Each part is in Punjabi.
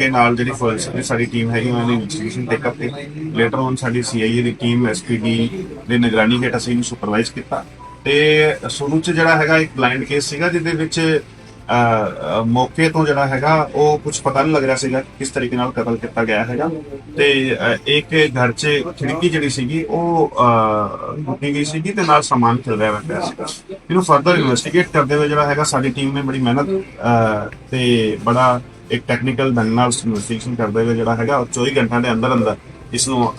ਦੇ ਨਾਲ ਜਿਹੜੀ ਫੋਰੈਂਸਿਕ ਦੀ ਸਾਡੀ ਟੀਮ ਹੈਗੀ, ਉਹਨਾਂ ਨੇ ਇਨਵੈਸਟੀਗੇਸ਼ਨ ਟੇਕ ਅਪ ਕੀਤੀ ਲੇਟਰ ਔਨ ਸਾਡੀ ਸੀਆਈਏ ਦੀ ਟੀਮ ਐਸਪੀਡੀ ਦੇ ਨਿਗਰਾਨੀ ਹੇਠ ਅਸੀਂ ਇਹਨੂੰ ਸੁਪਰਵਾਈਜ਼ ਕੀਤਾ। ਤੇ ਸ਼ੁਰੂ ਚ ਜਿਹੜਾ ਹੈਗਾ ਇੱਕ ਬਲਾਈਂਡ ਕੇਸ ਸੀਗਾ, ਜਿਹਦੇ ਵਿੱਚ ਮੌਕੇ ਤੋਂ ਜਿਹੜਾ ਹੈਗਾ, ਉਹ ਕੁਝ ਪਤਾ ਨਹੀਂ ਲੱਗ ਰਿਹਾ ਸੀਗਾ ਕਿਸ ਤਰੀਕੇ ਨਾਲ ਕਤਲ ਕੀਤਾ ਗਿਆ ਹੈਗਾ। ਤੇ ਇੱਕ ਘਰ 'ਚ ਖਿੜਕੀ ਜਿਹੜੀ ਸੀਗੀ, ਉਹ ਟੁੱਟੀ ਗਈ ਸੀਗੀ ਤੇ ਨਾਲ ਸਮਾਨ ਖਿਲ ਰਿਹਾ ਪਿਆ ਸੀਗਾ। ਇਹਨੂੰ ਫਰਦਰ ਇਨਵੈਸਟੀਗੇਟ ਕਰਦੇ ਹੋਏ ਜਿਹੜਾ ਹੈਗਾ, ਸਾਡੀ ਟੀਮ ਨੇ ਬੜੀ ਮਿਹਨਤ ਤੇ ਬੜਾ ਇੱਕ ਟੈਕਨੀਕਲ ਢੰਗ ਨਾਲ ਇਨਵੈਸਟੀਗੇਸ਼ਨ ਕਰਦੇ ਹੋਏ ਜਿਹੜਾ ਹੈਗਾ, ਉਹ 24 ਘੰਟਿਆਂ ਦੇ ਅੰਦਰ ਅੰਦਰ ਇਸ ਨੂੰ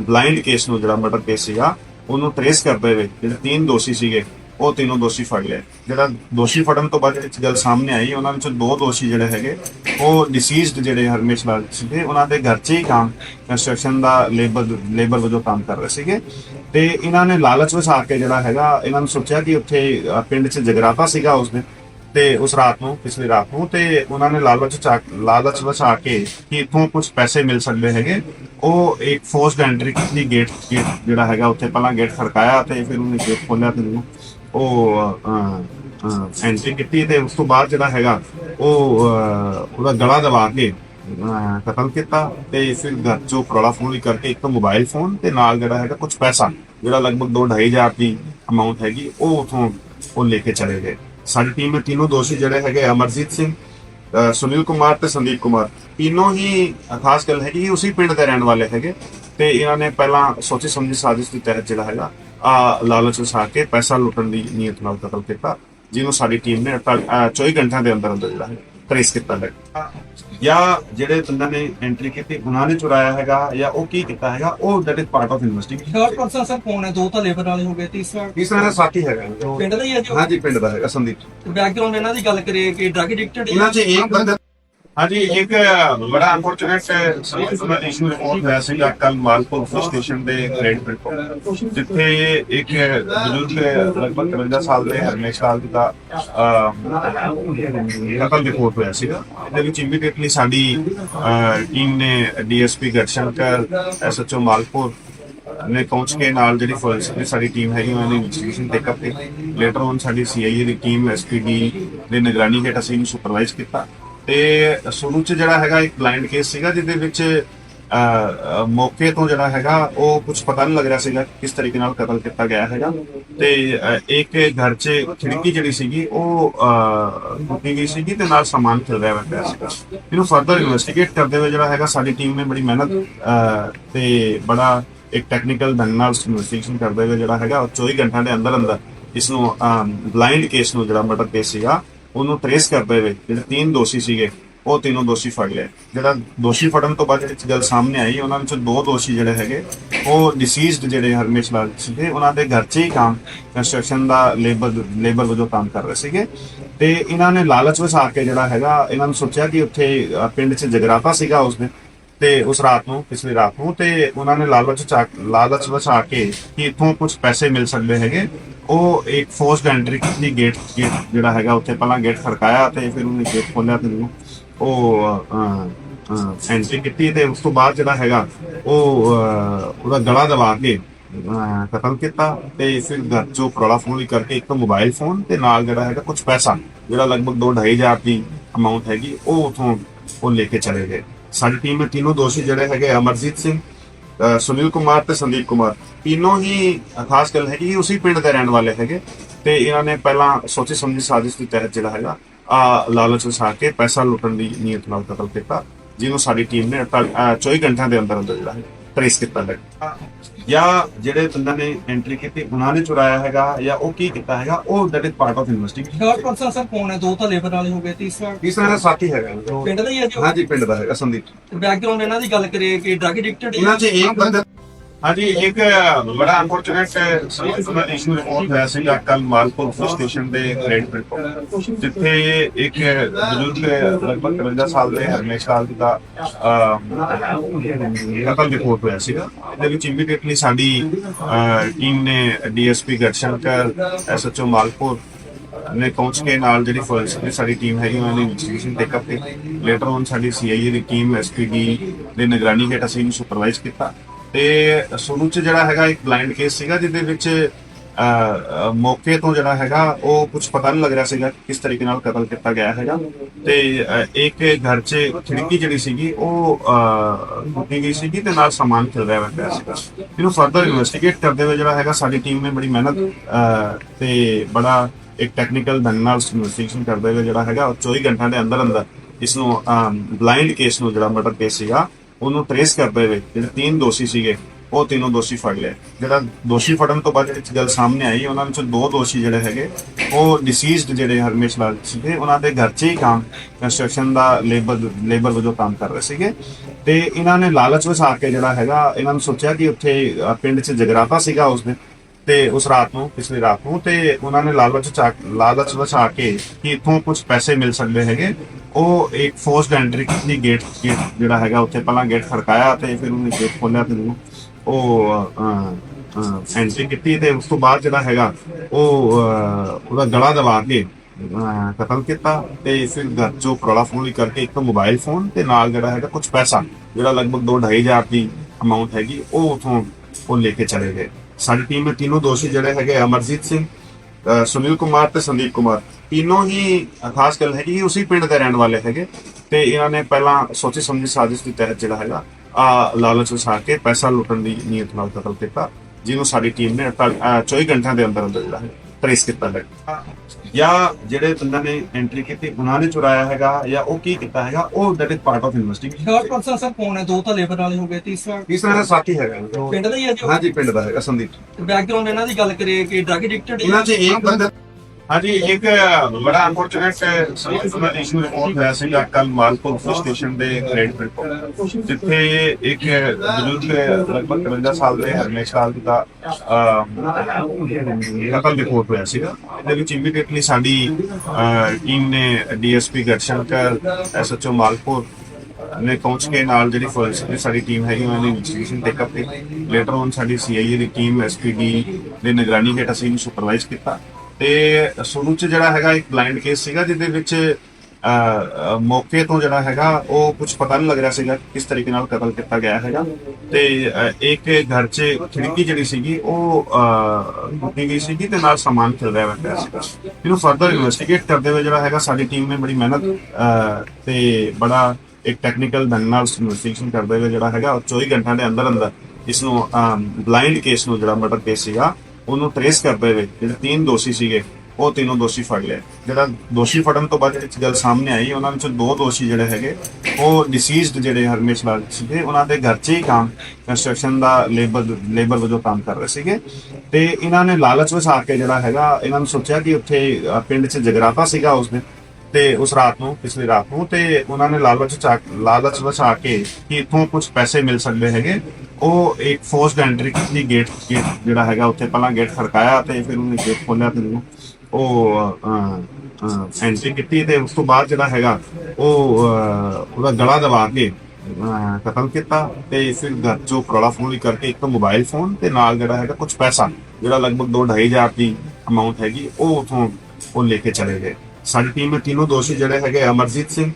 ਬਲਾਈਂਡ ਕੇਸ ਨੂੰ ਜਿਹੜਾ ਮਰਡਰ ਕੇਸ ਸੀਗਾ, ਉਹਨੂੰ ਟ੍ਰੇਸ ਕਰਦੇ ਹੋਏ ਜਿਹੜੇ ਤਿੰਨ ਦੋਸ਼ੀ ਸੀਗੇ, ਉਹ ਤਿੰਨੋਂ ਦੋਸ਼ੀ ਫੜ ਲਏ। ਜਿਹੜਾ ਦੋਸ਼ੀ ਫੜਨ ਤੋਂ ਬਾਅਦ ਜਿਹੜੀ ਗੱਲ ਸਾਹਮਣੇ ਆਈ, ਉਹਨਾਂ ਵਿੱਚੋਂ ਦੋ ਦੋਸ਼ੀ ਜਿਹੜੇ ਹੈਗੇ, ਉਹ ਡਿਸੀਜ਼ਡ ਜਿਹੜੇ ਹਰਮੇਸ਼ ਲਾਲ ਸੀਗੇ, ਉਹਨਾਂ ਦੇ ਘਰ 'ਚ ਹੀ ਕੰਮ ਕੰਸਟਰਕਸ਼ਨ ਦਾ ਲੇਬਰ ਲੇਬਰ ਵਜੋਂ ਕੰਮ ਕਰ ਰਹੇ ਸੀਗੇ। ਤੇ ਇਹਨਾਂ ਨੇ ਲਾਲਚ ਵਿੱਚ ਆ ਕੇ ਜਿਹੜਾ ਹੈਗਾ, ਇਹਨਾਂ ਨੂੰ ਸੋਚਿਆ ਕਿ ਉੱਥੇ ਪਿੰਡ 'ਚ ਜਗਰਾਤਾ ਸੀਗਾ ਉਸ ਦਿਨ। ਤੇ ਉਸ ਰਾਤ ਨੂੰ ਪਿਛਲੀ ਰਾਤ ਨੂੰ ਤੇ ਉਹਨਾਂ ਨੇ ਲਾਲਚ ਚ ਆ- ਲਾਲਚ ਵਿੱਚ ਕੇ ਕਿ ਇਥੋਂ ਕੁਝ ਪੈਸੇ ਮਿਲ ਸਕਦੇ ਹੈਗੇ। ਉਹ ਇੱਕ ਫੋਰਸਡ ਐਂਟਰੀ ਕੀਤੀ ਗੇਟ ਜਿਹੜਾ ਹੈਗਾ ਉੱਥੇ ਪਹਿਲਾਂ ਗੇਟ ਖੜਕਾਇਆ ਤੇ ਫਿਰ ਉਹਨੇ ਗੇਟ ਖੋਲ੍ਹਿਆ ਤੇ ਉਹ ਐਂਟਰੀ ਕੀਤੀ ਤੇ ਉਸ ਤੋਂ ਬਾਅਦ ਜਿਹੜਾ ਹੈਗਾ ਉਹ ਉਹਦਾ ਗਲਾ ਦਬਾ ਕੇ ਅਹ, ਕਤਲ ਕੀਤਾ ਤੇ ਫਿਰ ਘਰ ਚੋਂ ਕਰੋਲਾ ਫੋਨ ਵੀ ਕਰਕੇ ਇੱਕ ਤਾਂ ਮੋਬਾਈਲ ਫੋਨ ਤੇ ਨਾਲ ਜਿਹੜਾ ਹੈਗਾ ਕੁਝ ਪੈਸਾ ਜਿਹੜਾ ਲਗਭਗ 2.5 ਹਜ਼ਾਰ ਦੀ ਅਮਾਉਂਟ ਹੈਗੀ ਉਹ ਉਥੋਂ ਉਹ ਲੈ ਕੇ ਚਲੇ ਗਏ। ਸਾਡੀ ਟੀਮ ਦੇ ਤਿੰਨੋਂ ਦੋਸ਼ੀ ਜਿਹੜੇ ਹੈਗੇ ਅਮਰਜੀਤ ਸਿੰਘ ਅਹ ਸੁਨੀਲ ਕੁਮਾਰ ਤੇ ਸੰਦੀਪ ਕੁਮਾਰ। ਤਿੰਨੋਂ ਹੀ ਖਾਸ ਗੱਲ ਹੈ ਕਿ ਇਹ ਉਸੇ ਪਿੰਡ ਦੇ ਰਹਿਣ ਵਾਲੇ ਹੈਗੇ। ਤੇ ਇਹਨਾਂ ਨੇ ਪਹਿਲਾਂ ਸੋਚੀ ਸਮਝੀ ਸਾਜ਼ਿਸ਼ ਦੇ ਤਹਿਤ ਜਿਹੜਾ ਹੈਗਾ, ਆ ਲਾਲਚ ਵਸਾ ਕੇ ਪੈਸਾ ਲੁੱਟਣ ਦੀ ਨੀਅਤ ਨਾਲ ਕਤਲ ਕੀਤਾ, ਜਿਹਨੂੰ ਸਾਡੀ ਟੀਮ ਨੇ ਅੜਤਾਲੀ- ਅਹ 24 ਘੰਟਿਆਂ ਦੇ ਅੰਦਰ ਅੰਦਰ ਜਿਹੜਾ ਹੈ, ਟ੍ਰੇਸ ਕੀਤਾ ਹੈ। ਜਾਂ ਜਿਹੜੇ ਬੰਦਾ ਨੇ ਐਂਟਰੀ ਕੀਤੀ ਉਹਨਾਂ ਨੇ ਚੁਰਾਇਆ ਹੈਗਾ ਜਾਂ ਉਹ ਕੀ ਕੀਤਾ ਹੈਗਾ ਉਹ that is part of investigation third person sir ਕੌਣ ਹੈ ਦੋ ਤਾਂ ਲੇਬਰ ਵਾਲੇ ਹੋ ਗਏ ਤੀਸਰਾ ਤੀਸਰਾ ਦਾ ਸਾਥੀ ਹੈਗਾ ਜੋ- ਪਿੰਡ ਦਾ ਹੀ ਹੈ ਜੀ ਹਾਂਜੀ ਪਿੰਡ ਦਾ ਹੈਗਾ ਸੰਦੀਪ। ਬੈਕਗ੍ਰਾਉਂਡ ਇਹਨਾਂ ਦੀ ਗੱਲ ਕਰੀਏ ਕਿ ਡਰਗ ਐਡਿਕਟਡ ਇਹਨਾਂ 'ਚ ਇੱਕ ਬੰਦਾ ਹਾਂਜੀ ਇੱਕ ਬੜਾ ਅਨਫੋਰਚੂਨੇਟ ਸੋਸ਼ਲ ਇਸ਼ੂ ਰਿਪੋਰਟ ਹੋਇਆ ਸੀ ਕੱਲ ਮਾਲਪੁਰ ਪੁਲਿਸ ਸਟੇਸ਼ਨ ਦੇ ਗ੍ਰੇਡ ਪਿੰਡ ਜਿੱਥੇ ਇੱਕ ਬਜ਼ੁਰਗ ਲਗਭਗ 53 ਸਾਲ ਦੇ ਹਰਮੇਸ਼ ਲਾਲ ਜੀ ਦਾ ਅਹ, ਕਤਲ ਰਿਪੋਰਟ ਹੋਇਆ ਸੀਗਾ ਇਹਦੇ ਵਿੱਚ ਇਮੀਡੀਏਟਲੀ ਸਾਡੀ ਟੀਮ ਨੇ ਡੀਐਸਪੀ ਗੜਸ਼ੰਕਰ ਐਸਐਚਓ ਮਾਲਪੁਰ ਨੇ ਪਹੁੰਚ ਕੇ ਨਾਲ ਜਿਹੜੀ ਫੋਰੈਂਸਿਕ ਦੀ ਸਾਡੀ ਟੀਮ ਹੈਗੀ ਉਹਨਾਂ ਨੇ ਇਨਵੈਸਟੀਗੇਸ਼ਨ ਟੇਕ ਅਪ ਕੀਤੀ। ਲੇਟਰ ਔਨ ਸਾਡੀ ਸੀਆਈਏ ਦੀ ਟੀਮ ਐਸਪੀਡੀ ਦੇ ਨਿਗਰਾਨੀ ਹੇਠ ਅਸੀਂ ਇਹਨੂੰ ਸੁਪਰਵਾਈਜ਼ ਕੀਤਾ। ਤੇ ਸ਼ੁਰੂ ਚ ਜਿਹੜਾ ਹੈਗਾ ਇੱਕ ਬਲਾਈਂਡ ਕੇਸ ਸੀਗਾ, ਜਿਹਦੇ ਵਿੱਚ ਮੌਕੇ ਤੋਂ ਜਿਹੜਾ ਹੈਗਾ, ਉਹ ਕੁਝ ਪਤਾ ਨਹੀਂ ਲੱਗ ਰਿਹਾ ਸੀਗਾ ਕਿਸ ਤਰੀਕੇ ਨਾਲ ਕਤਲ ਕੀਤਾ ਗਿਆ ਹੈਗਾ। ਤੇ ਇੱਕ ਘਰ 'ਚ ਖਿੜਕੀ ਜਿਹੜੀ ਸੀਗੀ, ਉਹ ਟੁੱਟੀ ਗਈ ਸੀਗੀ ਤੇ ਨਾਲ ਸਮਾਨ ਖਿਲ ਰਿਹਾ ਪਿਆ ਸੀਗਾ। ਇਹਨੂੰ ਫਰਦਰ ਇਨਵੈਸਟੀਗੇਟ ਕਰਦੇ ਹੋਏ ਜਿਹੜਾ ਹੈਗਾ, ਸਾਡੀ ਟੀਮ ਨੇ ਬੜੀ ਮਿਹਨਤ ਤੇ ਬੜਾ ਇੱਕ ਟੈਕਨੀਕਲ ਢੰਗ ਨਾਲ ਇਨਵੈਸਟੀਗੇਸ਼ਨ ਕਰਦੇ ਹੋਏ ਜਿਹੜਾ ਹੈਗਾ, ਉਹ 24 ਘੰਟਿਆਂ ਦੇ ਅੰਦਰ ਅੰਦਰ ਇਸ ਨੂੰ ਬਲਾਈਂਡ ਕੇਸ ਨੂੰ ਜਿਹੜਾ ਮਰਡਰ ਕੇਸ ਸੀਗਾ ਉਹਨੂੰ ਟ੍ਰੇਸ ਕਰਦੇ ਹੋਏ, ਜਿਹੜੇ ਤਿੰਨ ਦੋਸ਼ੀ ਸੀਗੇ, ਉਹ ਤਿੰਨੋਂ ਦੋਸ਼ੀ ਫੜ ਲਏ। ਜਿਹੜਾ ਦੋਸ਼ੀ ਫੜਨ ਤੋਂ ਬਾਅਦ ਜਿਹੜੀ ਗੱਲ ਸਾਹਮਣੇ ਆਈ, ਉਹਨਾਂ ਵਿੱਚੋਂ ਦੋ ਦੋਸ਼ੀ ਜਿਹੜੇ ਹੈਗੇ, ਉਹ ਡਿਸੀਜ਼ਡ ਜਿਹੜੇ ਹਰਮੇਸ਼ ਲਾਲ ਸੀਗੇ, ਉਹਨਾਂ ਦੇ ਘਰ 'ਚ ਹੀ ਕੰਮ ਕੰਸਟਰਕਸ਼ਨ ਦਾ ਲੇਬਰ ਲੇਬਰ ਵਜੋਂ ਕੰਮ ਕਰ ਰਹੇ ਸੀਗੇ। ਤੇ ਇਹਨਾਂ ਨੇ ਲਾਲਚ ਵਿੱਚ ਆ ਕੇ ਜਿਹੜਾ ਹੈਗਾ, ਇਹਨਾਂ ਨੂੰ ਸੋਚਿਆ ਕਿ ਉੱਥੇ ਪਿੰਡ 'ਚ ਜਗਰਾਤਾ ਸੀਗਾ ਉਸ ਦਿਨ। ਤੇ ਉਸ ਰਾਤ ਨੂੰ ਪਿਛਲੀ ਰਾਤ ਨੂੰ ਤੇ ਉਹਨਾਂ ਨੇ ਲਾਲਚ ਚ ਲਾਲਚ ਵਿੱਚ ਕੇ ਕਿ ਇਥੋਂ ਕੁਝ ਪੈਸੇ ਮਿਲ ਸਕਦੇ ਹੈਗੇ। ਉਹ ਇੱਕ ਫੋਰਸਡ ਐਂਟਰੀ ਕੀਤੀ ਗੇਟ ਗੇਟ ਜਿਹੜਾ ਹੈਗਾ ਉੱਥੇ ਪਹਿਲਾਂ ਗੇਟ ਖੜਕਾਇਆ ਤੇ ਫਿਰ ਉਹਨੇ ਗੇਟ ਖੋਲਿਆ ਤੇ ਉਹ ਐਂਟਰੀ ਕੀਤੀ ਤੇ ਉਸ ਤੋਂ ਬਾਅਦ ਜਿਹੜਾ ਹੈਗਾ ਉਹ ਉਹਦਾ ਗਲਾ ਦਬਾ ਕੇ ਅਹ, ਕਤਲ ਕੀਤਾ ਤੇ ਫਿਰ ਘਰ ਚੋਂ ਕਰੋਲਾ ਫੋਨ ਵੀ ਕਰਕੇ ਇੱਕ ਤਾਂ ਮੋਬਾਈਲ ਫੋਨ ਤੇ ਨਾਲ ਜਿਹੜਾ ਹੈਗਾ ਕੁਝ ਪੈਸਾ ਜਿਹੜਾ ਲਗਭਗ 2.5 ਹਜ਼ਾਰ ਦੀ ਅਮਾਉਂਟ ਹੈਗੀ ਉਹ ਉਥੋਂ ਉਹ ਲੈ ਕੇ ਚਲੇ ਗਏ। ਸਾਡੀ ਟੀਮ ਦੇ ਤਿੰਨੋਂ ਦੋਸ਼ੀ ਜਿਹੜੇ ਹੈਗੇ ਅਮਰਜੀਤ ਸਿੰਘ, ਅਹ, ਸੁਨੀਲ ਕੁਮਾਰ ਤੇ ਸੰਦੀਪ ਕੁਮਾਰ। ਤਿੰਨੋਂ ਹੀ ਖਾਸ ਗੱਲ ਹੈ ਕਿ ਇਹ ਉਸੇ ਪਿੰਡ ਦੇ ਰਹਿਣ ਵਾਲੇ ਹੈਗੇ ਤੇ ਇਹਨਾਂ ਨੇ ਪਹਿਲਾਂ ਸੋਚੀ ਸਮਝੀ ਸਾਜ਼ਿਸ਼ ਦੇ ਤਹਿਤ ਜਿਹੜਾ ਹੈਗਾ, ਆ ਲਾਲਚ ਵਸਾ ਕੇ ਪੈਸਾ ਲੁੱਟਣ ਦੀ ਨੀਅਤ ਨਾਲ ਕਤਲ ਕੀਤਾ, ਜਿਹਨੂੰ ਸਾਡੀ ਟੀਮ ਨੇ ਅੜਤਾਲੀ- ਅਹ 24 ਘੰਟਿਆਂ ਦੇ ਅੰਦਰ ਅੰਦਰ ਜਿਹੜਾ ਹੈ ਟ੍ਰੇਸ ਕੀਤਾ ਹੈ। ਜਾਂ ਜਿਹੜੇ ਬੰਦਾ ਨੇ ਐਂਟਰੀ ਕੀਤੀ ਉਹਨਾਂ ਨੇ ਚੁਰਾਇਆ ਹੈਗਾ ਜਾਂ ਉਹ ਕੀ ਕੀਤਾ ਹੈਗਾ ਉਹ that is part of investigation third person sir ਕੌਣ ਹੈ? ਦੋ ਤਾਂ ਲੇਬਰ ਵਾਲੇ ਹੋ ਗਏ ਤੀਸਰਾ? ਤੀਸਰਾ ਦਾ ਸਾਥੀ ਹੈਗਾ। ਜੋ- ਪਿੰਡ ਦਾ ਹੀ ਹੈ ਜੀ ਹਾਂਜੀ ਪਿੰਡ ਦਾ ਹੈਗਾ ਸੰਦੀਪ। ਬੈਕਗ੍ਰਾਉਂਡ ਇਹਨਾਂ ਦੀ ਗੱਲ ਕਰੀਏ ਕਿ ਡਰਗ ਐਡਿਕਟਡ ਇਹਨਾਂ 'ਚ ਇੱਕ ਬੰਦਾ ਹਾਂਜੀ ਇੱਕ ਬੜਾ ਅਨਫੋਰਚੂਨੇਟ ਸੋਸ਼ਲ ਇਸ਼ੂ ਰਿਪੋਰਟ ਹੋਇਆ ਸੀ। ਕੱਲ ਮਾਲਪੁਰ ਪੁਲਿਸ ਸਟੇਸ਼ਨ ਦੇ ਗ੍ਰੇਡ ਪਿੰਡ ਜਿੱਥੇ ਇੱਕ ਬਜ਼ੁਰਗ ਲਗਭਗ 53 ਸਾਲ ਦੇ ਹਰਮੇਸ਼ ਲਾਲ ਜੀ ਦਾ ਅਹ, ਕਤਲ ਰਿਪੋਰਟ ਹੋਇਆ ਸੀਗਾ। ਇਹਦੇ ਵਿੱਚ ਇਮੀਡੀਏਟਲੀ ਸਾਡੀ ਟੀਮ ਨੇ ਡੀਐਸਪੀ ਗੜਸ਼ੰਕਰ ਐਸਐਚਓ ਮਾਲਪੁਰ ਨੇ ਪਹੁੰਚ ਕੇ ਨਾਲ ਜਿਹੜੀ ਫੋਰੈਂਸਿਕ ਦੀ ਸਾਡੀ ਟੀਮ ਹੈਗੀ ਉਹਨਾਂ ਨੇ ਇਨਵੈਸਟੀਗੇਸ਼ਨ ਟੇਕ ਅਪ ਕੀਤੀ। ਲੇਟਰ ਔਨ ਸਾਡੀ ਸੀਆਈਏ ਦੀ ਟੀਮ ਐਸਪੀਡੀ ਦੇ ਨਿਗਰਾਨੀ ਹੇਠ ਅਸੀਂ ਇਹਨੂੰ ਸੁਪਰਵਾਈਜ਼ ਕੀਤਾ। ਤੇ ਸ਼ੁਰੂ ਚ ਜਿਹੜਾ ਹੈਗਾ ਇੱਕ ਬਲਾਈਂਡ ਕੇਸ ਸੀਗਾ, ਜਿਹਦੇ ਵਿੱਚ ਮੌਕੇ ਤੋਂ ਜਿਹੜਾ ਹੈਗਾ, ਉਹ ਕੁਝ ਪਤਾ ਨਹੀਂ ਲੱਗ ਰਿਹਾ ਸੀਗਾ ਕਿਸ ਤਰੀਕੇ ਨਾਲ ਕਤਲ ਕੀਤਾ ਗਿਆ ਹੈਗਾ। ਤੇ ਇੱਕ ਘਰ 'ਚ ਖਿੜਕੀ ਜਿਹੜੀ ਸੀਗੀ, ਉਹ ਟੁੱਟੀ ਗਈ ਸੀਗੀ ਤੇ ਨਾਲ ਸਮਾਨ ਖਿਲ ਰਿਹਾ ਪਿਆ ਸੀਗਾ। ਇਹਨੂੰ ਫਰਦਰ ਇਨਵੈਸਟੀਗੇਟ ਕਰਦੇ ਹੋਏ ਜਿਹੜਾ ਹੈਗਾ, ਸਾਡੀ ਟੀਮ ਨੇ ਬੜੀ ਮਿਹਨਤ ਤੇ ਬੜਾ ਇੱਕ ਟੈਕਨੀਕਲ ਢੰਗ ਨਾਲ ਇਨਵੈਸਟੀਗੇਸ਼ਨ ਕਰਦੇ ਹੋਏ ਜਿਹੜਾ ਹੈਗਾ, ਉਹ 24 ਘੰਟਿਆਂ ਦੇ ਅੰਦਰ ਅੰਦਰ ਇਸ ਨੂੰ ਬਲਾਈਂਡ ਕੇਸ ਨੂੰ ਜਿਹੜਾ ਮਰਡਰ ਕੇਸ ਸੀਗਾ ਉਹਨੂੰ ਟ੍ਰੇਸ ਕਰਦੇ ਹੋਏ ਜਿਹੜੇ ਤਿੰਨ ਦੋਸ਼ੀ ਸੀਗੇ, ਉਹ ਤਿੰਨੋਂ ਦੋਸ਼ੀ ਫੜ ਲਏ। ਜਿਹੜਾ ਦੋਸ਼ੀ ਫੜਨ ਤੋਂ ਬਾਅਦ ਜਿਹੜੀ ਗੱਲ ਸਾਹਮਣੇ ਆਈ, ਉਹਨਾਂ ਵਿੱਚੋਂ ਦੋ ਦੋਸ਼ੀ ਜਿਹੜੇ ਹੈਗੇ, ਉਹ ਡਿਸੀਜ਼ਡ ਜਿਹੜੇ ਹਰਮੇਸ਼ ਲਾਲ ਸੀਗੇ, ਉਹਨਾਂ ਦੇ ਘਰ 'ਚ ਹੀ ਕੰਮ ਕੰਸਟਰਕਸ਼ਨ ਦਾ ਲੇਬਰ ਲੇਬਰ ਵਜੋਂ ਕੰਮ ਕਰ ਰਹੇ ਸੀਗੇ। ਤੇ ਇਹਨਾਂ ਨੇ ਲਾਲਚ ਵਿੱਚ ਆ ਕੇ ਜਿਹੜਾ ਹੈਗਾ, ਇਹਨਾਂ ਨੂੰ ਸੋਚਿਆ ਕਿ ਉੱਥੇ ਪਿੰਡ 'ਚ ਜਗਰਾਤਾ ਸੀਗਾ ਉਸ ਦਿਨ। ਤੇ ਉਸ ਰਾਤ ਨੂੰ ਪਿਛਲੀ ਰਾਤ ਨੂੰ ਤੇ ਉਹਨਾਂ ਨੇ ਲਾਲਚ ਚਾ ਲਾਲਚ ਵਸਾ ਕੇ ਕਿ ਇਥੋਂ ਕੁਝ ਪੈਸੇ ਮਿਲ ਸਕਦੇ ਹੈਗੇ। ਉਹ ਇੱਕ ਫੋਰਸਡ ਐਂਟਰੀ ਕੀਤੀ ਗੇਟ ਜਿਹੜਾ ਹੈਗਾ ਉੱਥੇ ਪਹਿਲਾਂ ਗੇਟ ਖੜਕਾਇਆ ਤੇ ਫਿਰ ਉਹਨੇ ਗੇਟ ਖੋਲ੍ਹਿਆ ਤੇ ਉਹ ਐਂਟਰੀ ਕੀਤੀ ਤੇ ਉਸ ਤੋਂ ਬਾਅਦ ਜਿਹੜਾ ਹੈਗਾ ਉਹ ਉਹਦਾ ਗਲਾ ਦਬਾ ਕੇ ਅਹ, ਕਤਲ ਕੀਤਾ ਤੇ ਫਿਰ ਘਰ ਚੋਂ ਕਰੋਲਾ ਫੋਨ ਕਰਕੇ ਇੱਕ ਤਾਂ ਮੋਬਾਈਲ ਫੋਨ ਤੇ ਨਾਲ ਜਿਹੜਾ ਹੈਗਾ ਕੁਝ ਪੈਸਾ ਜਿਹੜਾ ਲਗਭਗ 2-2500 ਦੀ ਅਮਾਉਂਟ ਹੈਗੀ ਉਹ ਉਥੋਂ ਉਹ ਲੈ ਕੇ ਚਲੇ ਗਏ। ਸਾਡੀ ਟੀਮ ਦੇ ਤਿੰਨੋਂ ਦੋਸ਼ੀ ਜਿਹੜੇ ਹੈਗੇ ਅਮਰਜੀਤ ਸਿੰਘ ਸੁਨੀਲ ਕੁਮਾਰ ਤੇ ਸੰਦੀਪ ਕੁਮਾਰ। ਤਿੰਨੋਂ ਹੀ ਖਾਸ ਗੱਲ ਹੈਗੀ ਕਿ ਉਸੇ ਪਿੰਡ ਦੇ ਰਹਿਣ ਵਾਲੇ ਹੈਗੇ ਤੇ ਇਹਨਾਂ ਨੇ ਪਹਿਲਾਂ ਸੋਚੀ ਸਮਝੀ ਸਾਜ਼ਿਸ਼ ਦੇ ਤਹਿਤ ਜਿਹੜਾ ਹੈਗਾ, ਆ ਲਾਲਚ ਵਸਾ ਕੇ ਪੈਸਾ ਲੁੱਟਣ ਦੀ ਨੀਅਤ ਨਾਲ ਕਤਲ ਕੀਤਾ, ਜਿਹਨੂੰ ਸਾਡੀ ਟੀਮ ਨੇ ਅੜਤਾਲੀ- 24 ਘੰਟਿਆਂ ਦੇ ਅੰਦਰ ਅੰਦਰ ਜਿਹੜਾ ਹੈ ਟ੍ਰੇਸ ਕੀਤਾ ਹੈ ਜਾਂ ਜਿਹੜੇ ਬੰਦਾ ਨੇ ਐਂਟਰੀ ਕੀਤੀ ਉਹਨਾਂ ਨੇ ਚੁਰਾਇਆ ਹੈਗਾ ਜਾਂ ਉਹ ਕੀ ਕੀਤਾ ਹੈਗਾ ਉਹ that is part of investigation third person sir ਕੌਣ ਹੈ? ਦੋ ਤਾਂ ਲੇਬਰ ਵਾਲੇ ਹੋ ਗਏ ਤੀਸਰਾ ਤੀਸਰਾ ਦਾ ਸਾਥੀ ਹੈਗਾ। ਪਿੰਡ ਦਾ ਹੀ ਹੈ ਜੋ ਹਾਂਜੀ ਪਿੰਡ ਦਾ ਹੈਗਾ ਸੰਦੀਪ। ਬੈਕਗ੍ਰਾਉਂਡ ਇਹਨਾਂ ਦੀ ਗੱਲ ਕਰੀਏ ਕਿ ਡਰਗ ਐਡਿਕਟਡ ਇਹਨਾਂ 'ਚ ਇੱਕ ਬੰਦਾ ਹਾਂਜੀ ਇੱਕ ਬੜਾ ਅਨਫੋਰਚੂਨੇਟ ਸੋਸ਼ਲ ਇਸ਼ੂ ਰਿਪੋਰਟ ਹੋਇਆ ਸੀਗਾ ਕੱਲ ਮਾਲਪੁਰ ਪੁਲਿਸ ਸਟੇਸ਼ਨ ਦੇ ਗ੍ਰੇਡ ਪਿੰਡ ਜਿੱਥੇ ਇੱਕ ਬਜ਼ੁਰਗ ਲਗਭਗ 53 ਸਾਲ ਦੇ ਹਰਮੇਸ਼ ਲਾਲ ਜੀ ਦਾ ਅਹ, ਕਤਲ ਰਿਪੋਰਟ ਹੋਇਆ ਸੀਗਾ ਇਹਦੇ ਵਿੱਚ ਇਮੀਡੀਏਟਲੀ ਸਾਡੀ ਟੀਮ ਨੇ ਡੀਐਸਪੀ ਗੜਸ਼ੰਕਰ ਐਸਐਚਓ ਮਾਲਪੁਰ ਨੇ ਪਹੁੰਚ ਕੇ ਨਾਲ ਜਿਹੜੀ ਫੋਰੈਂਸਿਕ ਸਾਡੀ ਟੀਮ ਹੈਗੀ ਉਹਨਾਂ ਨੇ ਇਨਵੈਸਟੀਗੇਸ਼ਨ ਟੇਕ ਅਪ ਕੀਤੀ। ਲੇਟਰ ਔਨ ਸਾਡੀ ਸੀਆਈਏ ਦੀ ਟੀਮ ਐਸਪੀਡੀ ਦੇ ਨਿਗਰਾਨੀ ਹੇਠ ਅਸੀਂ ਇਹਨੂੰ ਸੁਪਰਵਾਈਜ਼ ਕੀਤਾ। ਤੇ ਸ਼ੁਰੂ ਚ ਜਿਹੜਾ ਹੈਗਾ ਇੱਕ ਬਲਾਈਂਡ ਕੇਸ ਸੀਗਾ, ਜਿਹਦੇ ਵਿੱਚ ਮੌਕੇ ਤੋਂ ਜਿਹੜਾ ਹੈਗਾ, ਉਹ ਕੁਝ ਪਤਾ ਨਹੀਂ ਲੱਗ ਰਿਹਾ ਸੀਗਾ ਕਿਸ ਤਰੀਕੇ ਨਾਲ ਕਤਲ ਕੀਤਾ ਗਿਆ ਹੈਗਾ। ਤੇ ਇੱਕ ਘਰ 'ਚ ਖਿੜਕੀ ਜਿਹੜੀ ਸੀਗੀ, ਉਹ ਟੁੱਟੀ ਗਈ ਸੀਗੀ ਤੇ ਨਾਲ ਸਮਾਨ ਖਿਲ ਰਿਹਾ ਪਿਆ ਸੀਗਾ। ਇਹਨੂੰ ਫਰਦਰ ਇਨਵੈਸਟੀਗੇਟ ਕਰਦੇ ਹੋਏ ਜਿਹੜਾ ਹੈਗਾ, ਸਾਡੀ ਟੀਮ ਨੇ ਬੜੀ ਮਿਹਨਤ ਤੇ ਬੜਾ ਇੱਕ ਟੈਕਨੀਕਲ ਢੰਗ ਨਾਲ ਇਨਵੈਸਟੀਗੇਸ਼ਨ ਕਰਦੇ ਹੋਏ ਜਿਹੜਾ ਹੈਗਾ, ਉਹ 24 ਘੰਟਿਆਂ ਦੇ ਅੰਦਰ ਅੰਦਰ ਇਸ ਨੂੰ ਬਲਾਈਂਡ ਕੇਸ ਨੂੰ ਜਿਹੜਾ ਮਰਡਰ ਕੇਸ ਸੀਗਾ ਉਹਨੂੰ ਟ੍ਰੇਸ ਕਰਦੇ ਹੋਏ, ਜਿਹੜੇ ਤਿੰਨ ਦੋਸ਼ੀ ਸੀਗੇ, ਉਹ ਤਿੰਨੋਂ ਦੋਸ਼ੀ ਫੜ ਲਏ। ਜਿਹੜਾ ਦੋਸ਼ੀ ਫੜਨ ਤੋਂ ਬਾਅਦ ਜਿਹੜੀ ਗੱਲ ਸਾਹਮਣੇ ਆਈ, ਉਹਨਾਂ ਵਿੱਚੋਂ ਦੋ ਦੋਸ਼ੀ ਜਿਹੜੇ ਹੈਗੇ, ਉਹ ਡਿਸੀਜ਼ਡ ਜਿਹੜੇ ਹਰਮੇਸ਼ ਲਾਲ ਸੀਗੇ, ਉਹਨਾਂ ਦੇ ਘਰ 'ਚ ਹੀ ਕੰਮ ਕੰਸਟਰਕਸ਼ਨ ਦਾ ਲੇਬਰ ਲੇਬਰ ਵਜੋਂ ਕੰਮ ਕਰ ਰਹੇ ਸੀਗੇ। ਤੇ ਇਹਨਾਂ ਨੇ ਲਾਲਚ ਵਿੱਚ ਆ ਕੇ ਜਿਹੜਾ ਹੈਗਾ, ਇਹਨਾਂ ਨੂੰ ਸੋਚਿਆ ਕਿ ਉੱਥੇ ਪਿੰਡ 'ਚ ਜਗਰਾਤਾ ਸੀਗਾ ਉਸ ਦਿਨ, ਤੇ ਉਸ ਰਾਤ ਨੂੰ, ਪਿਛਲੀ ਰਾਤ ਨੂੰ, ਤੇ ਉਹਨਾਂ ਨੇ ਲਾਲਚ ਲਾਲਚ ਵਿੱਚ ਆ ਕੇ ਕਿ ਇਥੋਂ ਕੁਝ ਪੈਸੇ ਮਿਲ ਸਕਦੇ ਹੈਗੇ। ਉਹ ਇੱਕ ਫੋਰਸਡ ਐਂਟਰੀ ਕੀਤੀ ਗੇਟ ਗੇਟ ਜਿਹੜਾ ਹੈਗਾ ਉੱਥੇ ਪਹਿਲਾਂ ਗੇਟ ਖੜਕਾਇਆ ਤੇ ਫਿਰ ਉਹਨੇ ਗੇਟ ਖੋਲਿਆ ਤੇ ਉਹਨੂੰ ਉਹ ਐਂਟਰੀ ਕੀਤੀ ਤੇ ਉਸ ਤੋਂ ਬਾਅਦ ਜਿਹੜਾ ਹੈਗਾ ਉਹ ਉਹਦਾ ਗਲਾ ਦਬਾ ਕੇ ਅਹ, ਕਤਲ ਕੀਤਾ ਤੇ ਫਿਰ ਘਰ ਚੋਂ ਕਰੋਲਾ ਫੋਨ ਕਰਕੇ ਇੱਕ ਤਾਂ ਮੋਬਾਈਲ ਫੋਨ ਤੇ ਨਾਲ ਜਿਹੜਾ ਹੈਗਾ ਕੁਝ ਪੈਸਾ ਜਿਹੜਾ ਲਗਭਗ 2-2500 ਦੀ ਅਮਾਉਂਟ ਹੈਗੀ ਉਹ ਉਥੋਂ ਉਹ ਲੈ ਕੇ ਚਲੇ ਗਏ। ਸਾਡੀ ਟੀਮ ਦੇ ਤਿੰਨੋਂ ਦੋਸ਼ੀ ਜਿਹੜੇ ਹੈਗੇ ਅਮਰਜੀਤ ਸਿੰਘ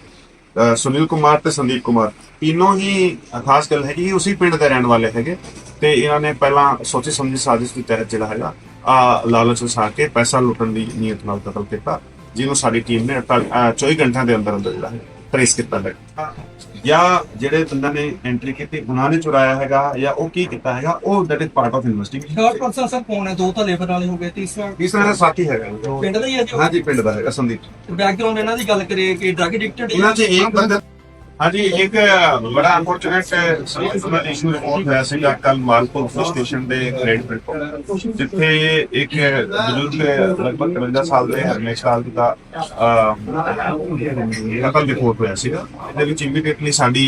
ਸੁਨੀਲ ਕੁਮਾਰ ਤੇ ਸੰਦੀਪ ਕੁਮਾਰ। ਤਿੰਨੋਂ ਹੀ ਖਾਸ ਗੱਲ ਹੈਗੀ ਕਿ ਉਸੇ ਪਿੰਡ ਦੇ ਰਹਿਣ ਵਾਲੇ ਹੈਗੇ ਤੇ ਇਹਨਾਂ ਨੇ ਪਹਿਲਾਂ ਸੋਚੀ ਸਮਝੀ ਸਾਜ਼ਿਸ਼ ਦੇ ਤਹਿਤ ਜਿਹੜਾ ਹੈਗਾ, ਆ ਲਾਲਚ ਵਸਾ ਕੇ ਪੈਸਾ ਲੁੱਟਣ ਦੀ ਨੀਅਤ ਨਾਲ ਕਤਲ ਕੀਤਾ, ਜਿਹਨੂੰ ਸਾਡੀ ਟੀਮ ਨੇ ਅੜਤਾਲੀ- ਅਹ 24 ਘੰਟਿਆਂ ਦੇ ਅੰਦਰ ਅੰਦਰ ਜਿਹੜਾ ਹੈ ਟ੍ਰੇਸ ਕੀਤਾ ਹੈ। ਜਾਂ ਜਿਹੜੇ ਬੰਦਾ ਨੇ ਐਂਟਰੀ ਕੀਤੀ ਉਹਨਾਂ ਨੇ ਚੁਰਾਇਆ ਹੈਗਾ ਜਾਂ ਉਹ ਕੀ ਕੀਤਾ ਹੈਗਾ ਉਹ that is part of investigation third person sir ਕੌਣ ਹੈ? ਦੋ ਤਾਂ ਲੇਬਰ ਵਾਲੇ ਹੋ ਗਏ ਤੀਸਰਾ ਤੀਸਰਾ ਦਾ ਸਾਥੀ ਹੈਗਾ। ਪਿੰਡ ਦਾ ਹੀ ਹੈ ਜੋ ਹਾਂਜੀ ਪਿੰਡ ਦਾ ਹੈਗਾ ਸੰਦੀਪ। ਬੈਕਗ੍ਰਾਉਂਡ ਇਹਨਾਂ ਦੀ ਗੱਲ ਕਰੀਏ ਕਿ ਡਰਗ ਐਡਿਕਟਡ ਇਹਨਾਂ 'ਚ ਇੱਕ ਬੰਦਾ ਹਾਂਜੀ ਇੱਕ ਬੜਾ ਅਨਫੋਰਚੂਨੇਟ ਸੋਸ਼ਲ ਇਸ਼ੂ ਰਿਪੋਰਟ ਹੋਇਆ ਸੀਗਾ ਕੱਲ ਮਾਲਪੁਰ ਪੁਲਿਸ ਸਟੇਸ਼ਨ ਦੇ ਗ੍ਰੇਡ ਪਿੰਡ ਜਿੱਥੇ ਇੱਕ ਬਜ਼ੁਰਗ ਲਗਭਗ 53 ਸਾਲ ਦੇ ਹਰਮੇਸ਼ ਲਾਲ ਜੀ ਦਾ ਅਹ, ਕਤਲ ਰਿਪੋਰਟ ਹੋਇਆ ਸੀਗਾ। ਇਹਦੇ ਵਿੱਚ ਇਮੀਡੀਏਟਲੀ ਸਾਡੀ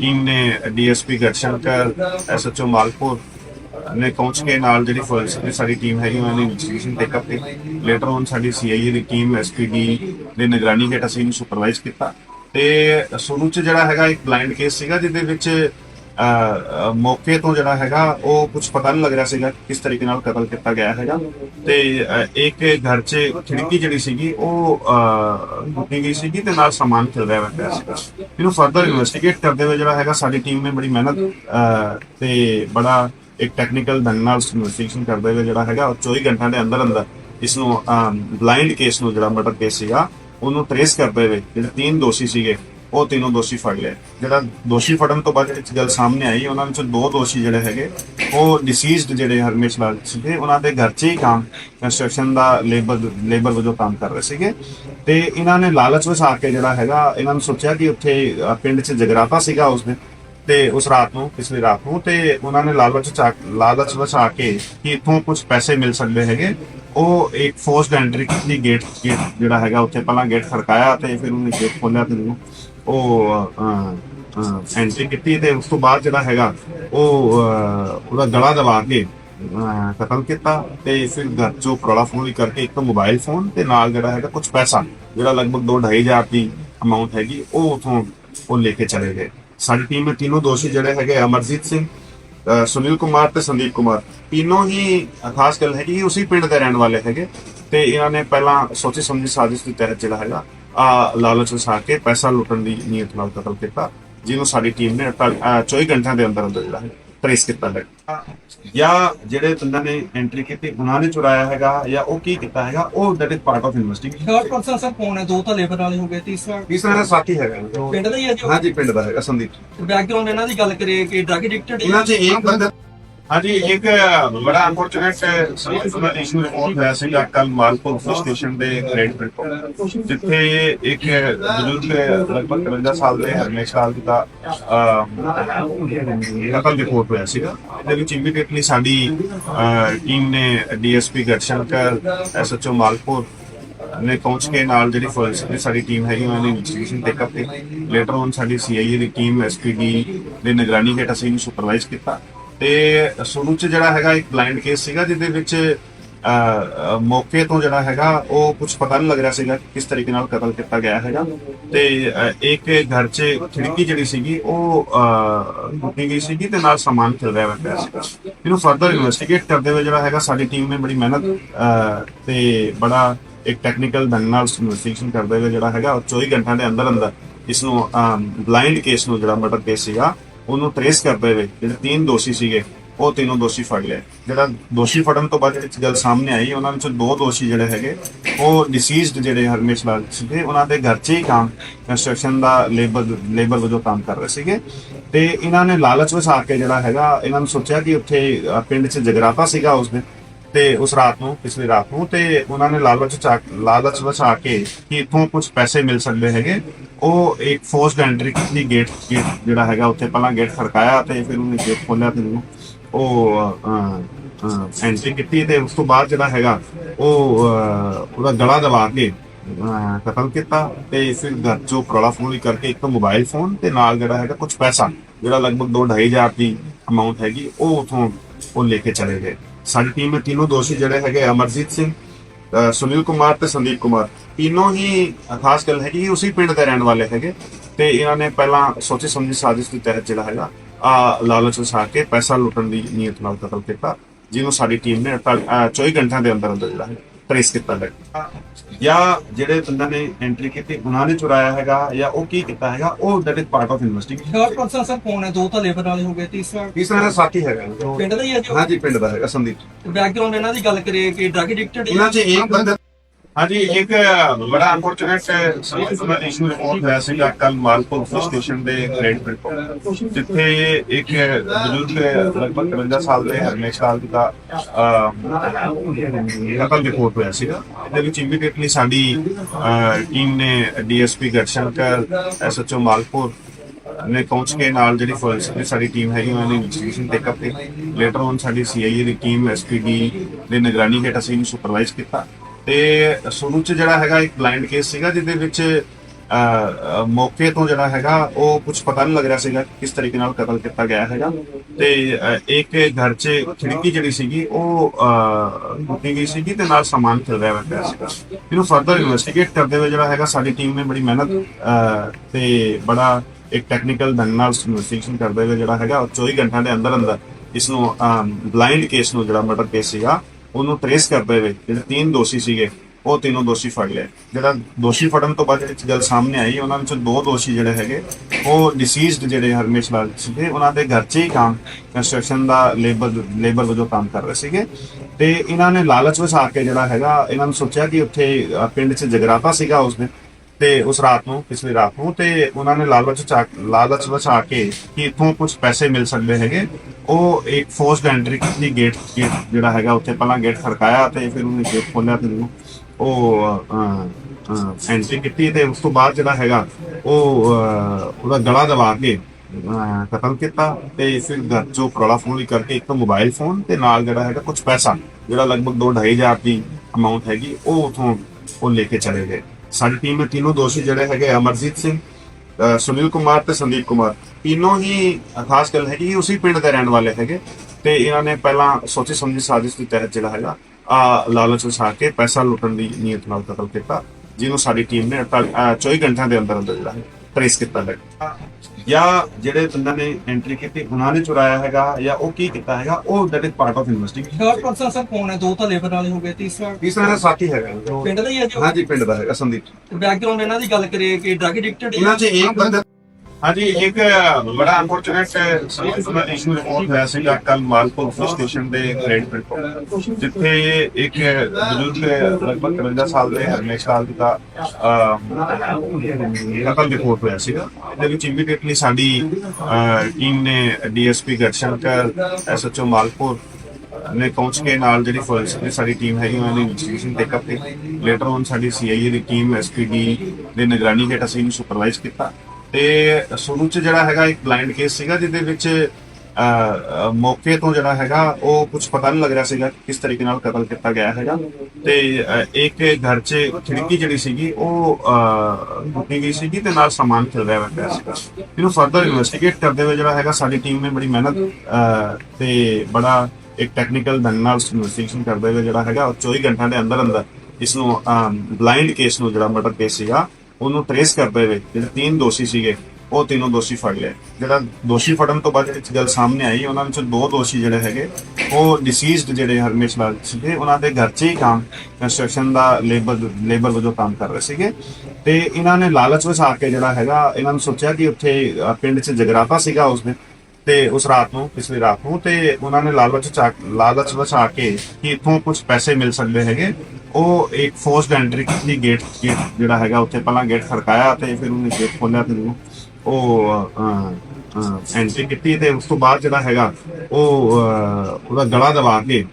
ਟੀਮ ਨੇ ਡੀਐਸਪੀ ਗੜਸ਼ੰਕਰ ਐਸਐਚਓ ਮਾਲਪੁਰ ਨੇ ਪਹੁੰਚ ਕੇ ਨਾਲ ਜਿਹੜੀ ਫੋਰੈਂਸਿਕ ਸਾਡੀ ਟੀਮ ਹੈਗੀ ਉਹਨਾਂ ਨੇ ਇਨਵੈਸਟੀਗੇਸ਼ਨ ਟੇਕ ਅਪ ਕੀਤੀ। ਲੇਟਰ ਔਨ ਸਾਡੀ ਸੀਆਈਏ ਦੀ ਟੀਮ ਐਸਪੀਡੀ ਦੇ ਨਿਗਰਾਨੀ ਹੇਠ ਅਸੀਂ ਇਹਨੂੰ ਸੁਪਰਵਾਈਜ਼ ਕੀਤਾ। ਤੇ ਸ਼ੁਰੂ ਚ ਜਿਹੜਾ ਹੈਗਾ ਇੱਕ ਬਲਾਈਂਡ ਕੇਸ ਸੀਗਾ, ਜਿਹਦੇ ਵਿੱਚ ਮੌਕੇ ਤੋਂ ਜਿਹੜਾ ਹੈਗਾ, ਉਹ ਕੁਝ ਪਤਾ ਨਹੀਂ ਲੱਗ ਰਿਹਾ ਸੀਗਾ ਕਿਸ ਤਰੀਕੇ ਨਾਲ ਕਤਲ ਕੀਤਾ ਗਿਆ ਹੈਗਾ। ਤੇ ਇੱਕ ਘਰ 'ਚ ਖਿੜਕੀ ਜਿਹੜੀ ਸੀਗੀ, ਉਹ ਟੁੱਟੀ ਗਈ ਸੀਗੀ ਤੇ ਨਾਲ ਸਮਾਨ ਖਿਲ ਰਿਹਾ ਪਿਆ ਸੀਗਾ। ਇਹਨੂੰ ਫਰਦਰ ਇਨਵੈਸਟੀਗੇਟ ਕਰਦੇ ਹੋਏ ਜਿਹੜਾ ਹੈਗਾ, ਸਾਡੀ ਟੀਮ ਨੇ ਬੜੀ ਮਿਹਨਤ ਤੇ ਬੜਾ ਇੱਕ ਟੈਕਨੀਕਲ ਢੰਗ ਨਾਲ ਇਨਵੈਸਟੀਗੇਸ਼ਨ ਕਰਦੇ ਹੋਏ ਜਿਹੜਾ ਹੈਗਾ 24 ਘੰਟਿਆਂ ਦੇ ਅੰਦਰ ਅੰਦਰ ਇਸ ਨੂੰ ਬਲਾਈਂਡ ਕੇਸ ਨੂੰ ਜਿਹੜਾ ਮਰਡਰ ਕੇਸ ਸੀਗਾ ਉਹਨੂੰ ਟ੍ਰੇਸ ਕਰਦੇ ਹੋਏ ਜਿਹੜੇ ਤਿੰਨ ਦੋਸ਼ੀ ਸੀਗੇ, ਉਹ ਤਿੰਨੋਂ ਦੋਸ਼ੀ ਫੜ ਲਏ। ਜਿਹੜਾ ਦੋਸ਼ੀ ਫੜਨ ਤੋਂ ਬਾਅਦ ਜਿਹੜੀ ਗੱਲ ਸਾਹਮਣੇ ਆਈ, ਉਹਨਾਂ ਵਿੱਚੋਂ ਦੋ ਦੋਸ਼ੀ ਜਿਹੜੇ ਹੈਗੇ, ਉਹ ਡਿਸੀਜ਼ਡ ਜਿਹੜੇ ਹਰਮੇਸ਼ ਲਾਲ ਸੀਗੇ, ਉਹਨਾਂ ਦੇ ਘਰ 'ਚ ਹੀ ਕੰਮ ਕੰਸਟਰਕਸ਼ਨ ਦਾ ਲੇਬਰ ਲੇਬਰ ਵਜੋਂ ਕੰਮ ਕਰ ਰਹੇ ਸੀਗੇ। ਤੇ ਇਹਨਾਂ ਨੇ ਲਾਲਚ ਵਿੱਚ ਆ ਕੇ ਜਿਹੜਾ ਹੈਗਾ, ਇਹਨਾਂ ਨੂੰ ਸੋਚਿਆ ਕਿ ਉੱਥੇ ਪਿੰਡ 'ਚ ਜਗਰਾਤਾ ਸੀਗਾ ਉਸ ਦਿਨ। ਤੇ ਉਸ ਰਾਤ ਨੂੰ ਪਿਛਲੀ ਰਾਤ ਨੂੰ ਤੇ ਉਹਨਾਂ ਨੇ ਲਾਲਚ ਚ ਲਾਲਚ ਵਿੱਚ ਕੇ ਕਿ ਇੱਥੋਂ ਕੁਝ ਪੈਸੇ ਮਿਲ ਸਕਦੇ ਹੈਗੇ। ਉਹ ਇੱਕ ਫੋਰਸਡ ਐਂਟਰੀ ਕੀਤੀ ਗੇਟ ਗੇਟ ਜਿਹੜਾ ਹੈਗਾ ਉੱਥੇ ਪਹਿਲਾਂ ਗੇਟ ਖੜਕਾਇਆ ਤੇ ਫਿਰ ਉਹਨੇ ਗੇਟ ਖੋਲਿਆ ਤੇ ਉਹ ਐਂਟਰੀ ਕੀਤੀ ਤੇ ਉਸ ਤੋਂ ਬਾਅਦ ਜਿਹੜਾ ਹੈਗਾ ਉਹ ਉਹਦਾ ਗਲਾ ਦਬਾ ਕੇ ਅਹ, ਕਤਲ ਕੀਤਾ ਤੇ ਫਿਰ ਘਰ ਚੋਂ ਕੜਾ ਫੋਨ ਵੀ ਕਰਕੇ ਇੱਕ ਤਾਂ ਮੋਬਾਈਲ ਫੋਨ ਤੇ ਨਾਲ ਜਿਹੜਾ ਹੈਗਾ ਕੁਝ ਪੈਸਾ ਜਿਹੜਾ ਲਗਭਗ 2-2500 ਦੀ ਅਮਾਉਂਟ ਹੈਗੀ ਉਹ ਉਥੋਂ ਉਹ ਲੈ ਕੇ ਚਲੇ ਗਏ। ਸਾਡੀ ਟੀਮ ਦੇ ਤਿੰਨੋਂ ਦੋਸ਼ੀ ਜਿਹੜੇ ਹੈਗੇ ਅਮਰਜੀਤ ਸਿੰਘ, ਅਹ, ਸੁਨੀਲ ਕੁਮਾਰ ਤੇ ਸੰਦੀਪ ਕੁਮਾਰ। ਤਿੰਨੋਂ ਹੀ ਖਾਸ ਗੱਲ ਹੈ ਕਿ ਇਹ ਉਸੇ ਪਿੰਡ ਦੇ ਰਹਿਣ ਵਾਲੇ ਹੈਗੇ ਤੇ ਇਹਨਾਂ ਨੇ ਪਹਿਲਾਂ ਸੋਚੀ ਸਮਝੀ ਸਾਜ਼ਿਸ਼ ਦੇ ਤਹਿਤ ਜਿਹੜਾ ਹੈਗਾ, ਆ ਲਾਲਚ ਵਸਾ ਕੇ ਪੈਸਾ ਲੁੱਟਣ ਦੀ ਨੀਅਤ ਨਾਲ ਕਤਲ ਕੀਤਾ, ਜਿਹਨੂੰ ਸਾਡੀ ਟੀਮ ਨੇ ਅੜਤਾਲੀ- 24 ਘੰਟਿਆਂ ਦੇ ਅੰਦਰ ਅੰਦਰ ਜਿਹੜਾ ਹੈ ਟ੍ਰੇਸ ਕੀਤਾ ਹੈ ਜਾਂ ਜਿਹੜੇ ਬੰਦਾ ਨੇ ਐਂਟਰੀ ਕੀਤੀ ਉਹਨਾਂ ਨੇ ਚੁਰਾਇਆ ਹੈਗਾ ਜਾਂ ਉਹ ਕੀ ਕੀਤਾ ਹੈਗਾ ਉਹ that is part of investigation third person sir ਕੌਣ ਹੈ? ਦੋ ਤਾਂ ਲੇਬਰ ਵਾਲੇ ਹੋ ਗਏ ਤੀਸਰਾ? ਤੀਸਰਾ ਦਾ ਸਾਥੀ ਹੈਗਾ ਜੋ- ਪਿੰਡ ਦਾ ਹੀ ਹੈ ਜੋ ਹਾਂਜੀ ਪਿੰਡ ਦਾ ਹੈਗਾ ਸੰਦੀਪ ਬੈਕਗ੍ਰਾਉਂਡ ਇਹਨਾਂ ਦੀ ਗੱਲ ਕਰੀਏ ਕਿ ਡਰਗ ਐਡਿਕਟਡ ਇਹਨਾਂ 'ਚ ਇੱਕ ਬੰਦਾ ਹਾਂਜੀ ਇੱਕ ਬੜਾ ਅਨਫੋਰਚੂਨੇਟ ਸਮਾਜ ਇਸ਼ੂ ਰਿਪੋਰਟ ਹੋਇਆ ਸੀਗਾ ਕੱਲ ਮਾਲਪੁਰ ਪੁਲਿਸ ਸਟੇਸ਼ਨ ਦੇ ਗ੍ਰੇਡ ਪਿੰਡ ਜਿੱਥੇ ਇੱਕ ਬਜ਼ੁਰਗ ਲਗਭਗ 53 ਸਾਲ ਦੇ ਹਰਮੇਸ਼ ਲਾਲ ਜੀ ਦਾ ਅਹ, ਕਤਲ ਰਿਪੋਰਟ ਹੋਇਆ ਸੀਗਾ ਇਹਦੇ ਵਿੱਚ ਇਮੀਡੀਏਟਲੀ ਸਾਡੀ ਟੀਮ ਨੇ ਡੀਐਸਪੀ ਗੜਸ਼ੰਕਰ ਐਸਐਚਓ ਮਾਲਪੁਰ ਨੇ ਪਹੁੰਚ ਕੇ ਨਾਲ ਜਿਹੜੀ ਫੋਰੈਂਸਿਕ ਦੀ ਸਾਡੀ ਟੀਮ ਹੈਗੀ ਉਹਨਾਂ ਨੇ ਇਨਵੈਸਟੀਗੇਸ਼ਨ ਟੇਕ ਅਪ ਕੀਤੀ। ਲੇਟਰ ਔਨ ਸਾਡੀ ਸੀਆਈਏ ਦੀ ਟੀਮ ਐਸਪੀਡੀ ਦੇ ਨਿਗਰਾਨੀ ਹੇਠ ਅਸੀਂ ਇਹਨੂੰ ਸੁਪਰਵਾਈਜ਼ ਕੀਤਾ। ਤੇ ਸ਼ੁਰੂ ਚ ਜਿਹੜਾ ਹੈਗਾ ਇੱਕ ਬਲਾਈਂਡ ਕੇਸ ਸੀਗਾ, ਜਿਹਦੇ ਵਿੱਚ ਮੌਕੇ ਤੋਂ ਜਿਹੜਾ ਹੈਗਾ, ਉਹ ਕੁਝ ਪਤਾ ਨਹੀਂ ਲੱਗ ਰਿਹਾ ਸੀਗਾ ਕਿ ਕਿਸ ਤਰੀਕੇ ਨਾਲ ਕਤਲ ਕੀਤਾ ਗਿਆ ਹੈਗਾ। ਤੇ ਇੱਕ ਘਰ 'ਚ ਖਿੜਕੀ ਜਿਹੜੀ ਸੀਗੀ, ਉਹ ਟੁੱਟੀ ਗਈ ਸੀਗੀ ਤੇ ਨਾਲ ਸਮਾਨ ਖਿਲ ਰਿਹਾ ਪਿਆ ਸੀਗਾ। ਇਹਨੂੰ ਫਰਦਰ ਇਨਵੈਸਟੀਗੇਟ ਕਰਦੇ ਹੋਏ ਜਿਹੜਾ ਹੈਗਾ, ਸਾਡੀ ਟੀਮ ਨੇ ਬੜੀ ਮਿਹਨਤ ਤੇ ਬੜਾ ਇੱਕ ਟੈਕਨੀਕਲ ਢੰਗ ਨਾਲ ਇਨਵੈਸਟੀਗੇਸ਼ਨ ਕਰਦੇ ਹੋਏ ਜਿਹੜਾ ਹੈਗਾ 24 ਘੰਟਿਆਂ ਦੇ ਅੰਦਰ ਅੰਦਰ ਇਸ ਨੂੰ ਬਲਾਈਂਡ ਕੇਸ ਨੂੰ ਜਿਹੜਾ ਮਰਡਰ ਕੇਸ ਸੀਗਾ ਉਹਨੂੰ ਟ੍ਰੇਸ ਕਰਦੇ ਹੋਏ, ਜਿਹੜੇ ਤਿੰਨ ਦੋਸ਼ੀ ਸੀਗੇ, ਉਹ ਤਿੰਨੋਂ ਦੋਸ਼ੀ ਫੜ ਲਏ। ਜਿਹੜਾ ਦੋਸ਼ੀ ਫੜਨ ਤੋਂ ਬਾਅਦ ਜਿਹੜੀ ਗੱਲ ਸਾਹਮਣੇ ਆਈ, ਉਹਨਾਂ ਵਿੱਚੋਂ ਦੋ ਦੋਸ਼ੀ ਜਿਹੜੇ ਹੈਗੇ, ਉਹ ਡਿਸੀਜ਼ਡ ਜਿਹੜੇ ਹਰਮੇਸ਼ ਲਾਲ ਸੀਗੇ, ਉਹਨਾਂ ਦੇ ਘਰ 'ਚ ਹੀ ਕੰਮ ਕੰਸਟਰਕਸ਼ਨ ਦਾ ਲੇਬਰ ਲੇਬਰ ਵਜੋਂ ਕੰਮ ਕਰ ਰਹੇ ਸੀਗੇ। ਤੇ ਇਹਨਾਂ ਨੇ ਲਾਲਚ ਵਿੱਚ ਆ ਕੇ ਜਿਹੜਾ ਹੈਗਾ, ਇਹਨਾਂ ਨੂੰ ਸੋਚਿਆ ਕਿ ਉੱਥੇ ਪਿੰਡ 'ਚ ਜਗਰਾਤਾ ਸੀਗਾ ਉਸ ਦਿਨ। ਤੇ ਉਸ ਰਾਤ ਨੂੰ ਪਿਛਲੀ ਰਾਤ ਨੂੰ ਤੇ ਉਹਨਾਂ ਨੇ ਲਾਲਚ ਚ ਲਾਲਚ ਵਿੱਚ ਕੇ ਕਿ ਇੱਥੋਂ ਕੁਝ ਪੈਸੇ ਮਿਲ ਸਕਦੇ ਹੈਗੇ। ਉਹ ਇੱਕ ਫੋਰਸਡ ਐਂਟਰੀ ਕੀਤੀ ਗੇਟ ਜਿਹੜਾ ਹੈਗਾ ਉੱਥੇ ਪਹਿਲਾਂ ਗੇਟ ਖੜਕਾਇਆ ਤੇ ਫਿਰ ਉਹਨੇ ਗੇਟ ਖੋਲ੍ਹਿਆ ਤੇ ਉਹ ਐਂਟਰੀ ਕੀਤੀ ਤੇ ਉਸ ਤੋਂ ਬਾਅਦ ਜਿਹੜਾ ਹੈਗਾ ਉਹ ਉਹਦਾ ਗਲਾ ਦਬਾ ਕੇ ਅਹ, ਕਤਲ ਕੀਤਾ ਤੇ ਫਿਰ ਘਰ ਚੋਂ ਕੜਾ ਫੋਨ ਕਰਕੇ ਇੱਕ ਤਾਂ ਮੋਬਾਈਲ ਫੋਨ ਤੇ ਨਾਲ ਜਿਹੜਾ ਹੈਗਾ ਕੁਝ ਪੈਸਾ ਜਿਹੜਾ ਲਗਭਗ 2-2500 ਦੀ ਅਮਾਉਂਟ ਹੈਗੀ ਉਹ ਉਥੋਂ ਉਹ ਲੈ ਕੇ ਚਲੇ ਗਏ। ਸਾਡੀ ਟੀਮ ਦੇ ਤਿੰਨੋਂ ਦੋਸ਼ੀ ਜਿਹੜੇ ਹੈਗੇ ਅਮਰਜੀਤ ਸਿੰਘ ਸੁਨੀਲ ਕੁਮਾਰ ਤੇ ਸੰਦੀਪ ਕੁਮਾਰ। ਤਿੰਨੋਂ ਹੀ ਖਾਸ ਗੱਲ ਹੈ ਕਿ ਉਸੇ ਪਿੰਡ ਦੇ ਰਹਿਣ ਵਾਲੇ ਹੈਗੇ ਤੇ ਇਹਨਾਂ ਨੇ ਪਹਿਲਾਂ ਸੋਚੀ ਸਮਝੀ ਸਾਜ਼ਿਸ਼ ਦੇ ਤਹਿਤ ਜਿਹੜਾ ਹੈਗਾ, ਆ ਲਾਲਚ ਵਸਾ ਕੇ ਪੈਸਾ ਲੁੱਟਣ ਦੀ ਨੀਅਤ ਨਾਲ ਕਤਲ ਕੀਤਾ, ਜਿਹਨੂੰ ਸਾਡੀ ਟੀਮ ਨੇ ਅੜਤਾਲੀ- 24 ਘੰਟਿਆਂ ਦੇ ਅੰਦਰ ਅੰਦਰ ਜਿਹੜਾ ਹੈ ਟ੍ਰੇਸ ਕੀਤਾ ਹੈ ਜਾਂ ਜਿਹੜੇ ਬੰਦਾ ਨੇ ਐਂਟਰੀ ਕੀਤੀ ਉਹਨਾਂ ਨੇ ਚੁਰਾਇਆ ਹੈਗਾ ਜਾਂ ਉਹ ਕੀ ਕੀਤਾ ਹੈਗਾ ਉਹ that is part of investigation third person sir ਕੌਣ ਹੈ? ਦੋ ਤਾਂ ਲੇਬਰ ਵਾਲੇ ਹੋ ਗਏ ਤੀਸਰਾ? ਤੀਸਰਾ ਦਾ ਸਾਥੀ ਹੈਗਾ। ਪਿੰਡ ਦਾ ਹੀ ਹੈ ਜੋ ਹਾਂਜੀ ਪਿੰਡ ਦਾ ਹੈਗਾ ਸੰਦੀਪ। ਬੈਕਗ੍ਰਾਉਂਡ ਇਹਨਾਂ ਦੀ ਗੱਲ ਕਰੀਏ ਕਿ ਡਰਗ ਐਡਿਕਟਡ ਇਹਨਾਂ 'ਚ ਇੱਕ ਬੰਦਾ ਹਾਂਜੀ ਇੱਕ ਬੜਾ ਅਨਫੋਰਚੂਨੇਟ ਸਮਾਜ ਇਸ਼ੂ ਰਿਪੋਰਟ ਹੋਇਆ ਸੀਗਾ ਕੱਲ ਮਾਲਪੁਰ ਪੁਲਿਸ ਸਟੇਸ਼ਨ ਦੇ ਗ੍ਰੇਡ ਪਿੰਡ ਜਿੱਥੇ ਇੱਕ ਬਜ਼ੁਰਗ ਲਗਭਗ 53 ਸਾਲ ਦੇ ਹਰਮੇਸ਼ ਲਾਲ ਜੀ ਦਾ ਅਹ, ਕਤਲ ਰਿਪੋਰਟ ਹੋਇਆ ਸੀਗਾ। ਇਹਦੇ ਵਿੱਚ ਇਮੀਡੀਏਟਲੀ ਸਾਡੀ ਟੀਮ ਨੇ ਡੀਐਸਪੀ ਗੜਸ਼ੰਕਰ ਐਸਐਚਓ ਮਾਲਪੁਰ ਨੇ ਪਹੁੰਚ ਕੇ ਨਾਲ ਜਿਹੜੀ ਫੋਰੈਂਸਿਕ ਦੀ ਸਾਡੀ ਟੀਮ ਹੈਗੀ ਉਹਨਾਂ ਨੇ ਇਨਵੈਸਟੀਗੇਸ਼ਨ ਟੇਕ ਅਪ ਕੀਤੀ। ਲੇਟਰ ਔਨ ਸਾਡੀ ਸੀਆਈਏ ਦੀ ਟੀਮ ਐਸਪੀਡੀ ਦੇ ਨਿਗਰਾਨੀ ਹੇਠ ਅਸੀਂ ਇਹਨੂੰ ਸੁਪਰਵਾਈਜ਼ ਕੀਤਾ। ਤੇ ਸ਼ੁਰੂ ਚ ਜਿਹੜਾ ਹੈਗਾ ਇੱਕ ਬਲਾਈਂਡ ਕੇਸ ਸੀਗਾ, ਜਿਹਦੇ ਵਿੱਚ ਮੌਕੇ ਤੋਂ ਜਿਹੜਾ ਹੈਗਾ, ਉਹ ਕੁਝ ਪਤਾ ਨਹੀਂ ਲੱਗ ਰਿਹਾ ਸੀਗਾ ਕਿ ਕਿਸ ਤਰੀਕੇ ਨਾਲ ਕਤਲ ਕੀਤਾ ਗਿਆ ਹੈਗਾ। ਤੇ ਇੱਕ ਘਰ 'ਚ ਖਿੜਕੀ ਜਿਹੜੀ ਸੀਗੀ, ਉਹ ਟੁੱਟੀ ਗਈ ਸੀਗੀ ਤੇ ਨਾਲ ਸਮਾਨ ਖਿਲ ਰਿਹਾ ਪਿਆ ਸੀਗਾ। ਇਹਨੂੰ ਫਰਦਰ ਇਨਵੈਸਟੀਗੇਟ ਕਰਦੇ ਹੋਏ ਜਿਹੜਾ ਹੈਗਾ, ਸਾਡੀ ਟੀਮ ਨੇ ਬੜੀ ਮਿਹਨਤ ਤੇ ਬੜਾ ਇੱਕ ਟੈਕਨੀਕਲ ਢੰਗ ਨਾਲ ਇਨਵੈਸਟੀਗੇਸ਼ਨ ਕਰਦੇ ਹੋਏ ਜਿਹੜਾ ਹੈਗਾ, ਉਹ 24 ਘੰਟਿਆਂ ਦੇ ਅੰਦਰ ਅੰਦਰ ਇਸ ਨੂੰ ਬਲਾਈਂਡ ਕੇਸ ਨੂੰ ਜਿਹੜਾ ਮਰਡਰ ਕੇਸ ਸੀਗਾ ਉਹਨੂੰ ਟ੍ਰੇਸ ਕਰਦੇ ਹੋਏ ਜਿਹੜੇ ਤਿੰਨ ਦੋਸ਼ੀ ਸੀਗੇ, ਉਹ ਤਿੰਨੋਂ ਦੋਸ਼ੀ ਫੜ ਲਏ। ਜਿਹੜਾ ਦੋਸ਼ੀ ਫੜਨ ਤੋਂ ਬਾਅਦ ਜਿਹੜੀ ਗੱਲ ਸਾਹਮਣੇ ਆਈ, ਉਹਨਾਂ ਵਿੱਚੋਂ ਦੋ ਦੋਸ਼ੀ ਜਿਹੜੇ ਹੈਗੇ, ਉਹ ਡਿਸੀਜ਼ਡ ਜਿਹੜੇ ਹਰਮੇਸ਼ ਲਾਲ ਸੀਗੇ, ਉਹਨਾਂ ਦੇ ਘਰ 'ਚ ਹੀ ਕੰਮ ਕੰਸਟਰਕਸ਼ਨ ਦਾ ਲੇਬਰ ਲੇਬਰ ਵਜੋਂ ਕੰਮ ਕਰ ਰਹੇ ਸੀਗੇ। ਤੇ ਇਹਨਾਂ ਨੇ ਲਾਲਚ ਵਿੱਚ ਆ ਕੇ ਜਿਹੜਾ ਹੈਗਾ, ਇਹਨਾਂ ਨੂੰ ਸੋਚਿਆ ਕਿ ਉੱਥੇ ਪਿੰਡ 'ਚ ਜਗਰਾਤਾ ਸੀਗਾ ਉਸ ਦਿਨ। ਤੇ ਉਸ ਰਾਤ ਨੂੰ ਪਿਛਲੀ ਰਾਤ ਨੂੰ ਤੇ ਉਹਨਾਂ ਨੇ ਲਾਲਚ ਚ ਲਾਲਚ ਵਿੱਚ ਕੇ ਕਿ ਇਥੋਂ ਕੁਝ ਪੈਸੇ ਮਿਲ ਸਕਦੇ ਹੈਗੇ। ਉਹ ਇੱਕ ਫੋਰਸਡ ਐਂਟਰੀ ਕੀਤੀ ਗੇਟ ਗੇਟ ਜਿਹੜਾ ਹੈਗਾ ਉੱਥੇ ਪਹਿਲਾਂ ਗੇਟ ਖੜਕਾਇਆ ਤੇ ਫਿਰ ਉਹਨੇ ਗੇਟ ਖੋਲ੍ਹਿਆ ਤੇ ਉਹ ਐਂਟਰੀ ਕੀਤੀ ਤੇ ਉਸ ਤੋਂ ਬਾਅਦ ਜਿਹੜਾ ਹੈਗਾ ਉਹ ਉਹਦਾ ਗਲਾ ਦਬਾ ਕੇ ਅਹ, ਕਤਲ ਕੀਤਾ ਤੇ ਫਿਰ ਘਰ ਚੋਂ ਫਰੋਲਾ ਫੋਨ ਕਰਕੇ ਇੱਕ ਤਾਂ ਮੋਬਾਈਲ ਫੋਨ ਤੇ ਨਾਲ ਜਿਹੜਾ ਹੈਗਾ ਕੁਝ ਪੈਸਾ ਜਿਹੜਾ ਲਗਭਗ 2.5 ਹਜ਼ਾਰ ਦੀ ਅਮਾਉਂਟ ਹੈਗੀ ਉਹ ਉਥੋਂ ਉਹ ਲੈ ਕੇ ਚਲੇ ਗਏ। ਸਾਡੀ ਟੀਮ ਦੇ ਤਿੰਨੋਂ ਦੋਸ਼ੀ ਜਿਹੜੇ ਹੈਗੇ ਅਮਰਜੀਤ ਸਿੰਘ ਸੁਨੀਲ ਕੁਮਾਰ ਤੇ ਸੰਦੀਪ ਕੁਮਾਰ। ਤਿੰਨੋਂ ਹੀ, ਖਾਸ ਗੱਲ ਹੈ ਕਿ ਇਹ ਉਸੇ ਪਿੰਡ ਦੇ ਰਹਿਣ ਵਾਲੇ ਹੈਗੇ ਤੇ ਇਹਨਾਂ ਨੇ ਪਹਿਲਾਂ ਸੋਚੀ ਸਮਝੀ ਸਾਜ਼ਿਸ਼ ਦੇ ਤਹਿਤ ਜਿਹੜਾ ਹੈਗਾ, ਆ ਲਾਲਚ ਵਸਾ ਕੇ ਪੈਸਾ ਲੁੱਟਣ ਦੀ ਨੀਅਤ ਨਾਲ ਕਤਲ ਕੀਤਾ, ਜਿਹਨੂੰ ਸਾਡੀ ਟੀਮ ਨੇ 24 ਘੰਟਿਆਂ ਦੇ ਅੰਦਰ ਅੰਦਰ ਜਿਹੜਾ ਹੈ, ਟ੍ਰੇਸ ਕੀਤਾ ਹੈ। ਜਾਂ ਜਿਹੜੇ ਬੰਦਾ ਨੇ ਐਂਟਰੀ ਕੀਤੀ ਉਹਨਾਂ ਨੇ ਚੁਰਾਇਆ ਹੈਗਾ ਜਾਂ ਉਹ ਕੀ ਕੀਤਾ ਹੈਗਾ ਉਹ that is part of investigation third person sir ਕੌਣ ਹੈ? ਦੋ ਤਾਂ ਲੇਬਰ ਵਾਲੇ ਹੋ ਗਏ ਤੀਸਰਾ? ਤੀਸਰਾ ਦਾ ਸਾਥੀ ਹੈਗਾ। ਪਿੰਡ ਦਾ ਹੀ ਹੈ ਜੋ ਹਾਂਜੀ ਪਿੰਡ ਦਾ ਹੈਗਾ ਸੰਦੀਪ। ਬੈਕਗ੍ਰਾਉਂਡ ਇਹਨਾਂ ਦੀ ਗੱਲ ਕਰੀਏ ਕਿ ਡਰਗ ਐਡਿਕਟਡ ਇਹਨਾਂ 'ਚ ਇੱਕ ਬੰਦਾ ਹਾਂਜੀ ਇੱਕ ਬੜਾ ਅਨਫੋਰਚੂਨੇਟ ਇਸ਼ੂ ਰਿਪੋਰਟ ਹੋਇਆ ਸੀਗਾ ਕੱਲ ਮਾਲਪੁਰ ਪੁਲਿਸ ਸਟੇਸ਼ਨ ਦੇ ਗ੍ਰੇਡ ਪਿੰਡ ਜਿੱਥੇ ਇੱਕ ਬਜ਼ੁਰਗ ਲਗਭਗ 53 ਸਾਲ ਦੇ ਹਰਮੇਸ਼ ਲਾਲ ਦਾ ਅਹ, ਕਤਲ ਰਿਪੋਰਟ ਹੋਇਆ ਸੀਗਾ। ਇਹਦੇ ਵਿੱਚ ਇਮੀਡੀਏਟਲੀ ਸਾਡੀ ਟੀਮ ਨੇ ਡੀਐਸਪੀ ਗੜਸ਼ੰਕਰ ਐਸਐਚਓ ਮਾਲਪੁਰ ਨੇ ਪਹੁੰਚ ਕੇ ਨਾਲ ਜਿਹੜੀ ਫੋਰੈਂਸਿਕ ਸਾਡੀ ਟੀਮ ਹੈਗੀ ਉਹਨਾਂ ਨੇ ਇਨਵੈਸਟੀਗੇਸ਼ਨ ਟੇਕ ਅਪ ਕੀਤੀ। ਲੇਟਰ ਔਨ ਸਾਡੀ ਸੀਆਈਏ ਦੀ ਟੀਮ ਐਸਪੀਡੀ ਦੇ ਨਿਗਰਾਨੀ ਹੇਠ ਅਸੀਂ ਇਹਨੂੰ ਸੁਪਰਵਾਈਜ਼ ਕੀਤਾ। ਤੇ ਸ਼ੁਰੂ ਚ ਜਿਹੜਾ ਹੈਗਾ ਇੱਕ ਬਲਾਈਂਡ ਕੇਸ ਸੀਗਾ, ਜਿਹਦੇ ਵਿੱਚ ਮੌਕੇ ਤੋਂ ਜਿਹੜਾ ਹੈਗਾ, ਉਹ ਕੁਝ ਪਤਾ ਨਹੀਂ ਲੱਗ ਰਿਹਾ ਸੀਗਾ ਕਿਸ ਤਰੀਕੇ ਨਾਲ ਕਤਲ ਕੀਤਾ ਗਿਆ ਹੈਗਾ। ਤੇ ਇੱਕ ਘਰ 'ਚ ਖਿੜਕੀ ਜਿਹੜੀ ਸੀਗੀ, ਉਹ ਟੁੱਟੀ ਗਈ ਸੀਗੀ ਤੇ ਨਾਲ ਸਮਾਨ ਖਿਲ ਰਿਹਾ ਪਿਆ ਸੀਗਾ। ਇਹਨੂੰ ਫਰਦਰ ਇਨਵੈਸਟੀਗੇਟ ਕਰਦੇ ਹੋਏ ਜਿਹੜਾ ਹੈਗਾ, ਸਾਡੀ ਟੀਮ ਨੇ ਬੜੀ ਮਿਹਨਤ ਤੇ ਬੜਾ ਇੱਕ ਟੈਕਨੀਕਲ ਢੰਗ ਨਾਲ ਇਨਵੈਸਟੀਗੇਸ਼ਨ ਕਰਦੇ ਹੋਏ ਜਿਹੜਾ ਹੈਗਾ, ਉਹ 24 ਘੰਟਿਆਂ ਦੇ ਅੰਦਰ ਅੰਦਰ ਇਸ ਨੂੰ ਬਲਾਈਂਡ ਕੇਸ ਨੂੰ ਜਿਹੜਾ ਮਰਡਰ ਕੇਸ ਸੀਗਾ ਉਹਨੂੰ ਟ੍ਰੇਸ ਕਰਦੇ ਹੋਏ ਜਿਹੜੇ ਤਿੰਨ ਦੋਸ਼ੀ ਸੀਗੇ, ਉਹ ਤਿੰਨੋਂ ਦੋਸ਼ੀ ਫੜ ਲਏ। ਜਿਹੜਾ ਦੋਸ਼ੀ ਫੜਨ ਤੋਂ ਬਾਅਦ ਜਿਹੜੀ ਗੱਲ ਸਾਹਮਣੇ ਆਈ, ਉਹਨਾਂ ਵਿੱਚੋਂ ਦੋ ਦੋਸ਼ੀ ਜਿਹੜੇ ਹੈਗੇ, ਉਹ ਡਿਸੀਜ਼ਡ ਜਿਹੜੇ ਹਰਮੇਸ਼ ਲਾਲ ਸੀਗੇ, ਉਹਨਾਂ ਦੇ ਘਰ 'ਚ ਹੀ ਕੰਮ ਕੰਸਟਰਕਸ਼ਨ ਦਾ ਲੇਬਰ ਲੇਬਰ ਵਜੋਂ ਕੰਮ ਕਰ ਰਹੇ ਸੀਗੇ। ਤੇ ਇਹਨਾਂ ਨੇ ਲਾਲਚ ਵਿੱਚ ਆ ਕੇ ਜਿਹੜਾ ਹੈਗਾ, ਇਹਨਾਂ ਨੂੰ ਸੋਚਿਆ ਕਿ ਉੱਥੇ ਪਿੰਡ 'ਚ ਜਗਰਾਤਾ ਸੀਗਾ ਉਸ ਤੇ ਉਸ ਰਾਤ ਨੂੰ, ਪਿਛਲੀ ਰਾਤ ਨੂੰ ਤੇ ਉਹਨਾਂ ਨੇ ਲਾਲਚ ਚ, ਲਾਲਚ ਵਿੱਚ ਕੇ ਕਿ ਇਥੋਂ ਕੁਝ ਪੈਸੇ ਮਿਲ ਸਕਦੇ ਹੈਗੇ। ਉਹ ਇੱਕ ਫੋਰਸਡ ਐਂਟਰੀ ਕੀਤੀ ਗੇਟ ਗੇਟ ਜਿਹੜਾ ਹੈਗਾ ਉੱਥੇ ਪਹਿਲਾਂ ਗੇਟ ਖੜਕਾਇਆ ਤੇ ਫਿਰ ਉਹਨੇ ਗੇਟ ਖੋਲਿਆ ਤੇ ਉਹ ਐਂਟਰੀ ਕੀਤੀ ਤੇ ਉਸ ਤੋਂ ਬਾਅਦ ਜਿਹੜਾ ਹੈਗਾ ਉਹ ਉਹਦਾ ਗਲਾ ਦਬਾ ਕੇ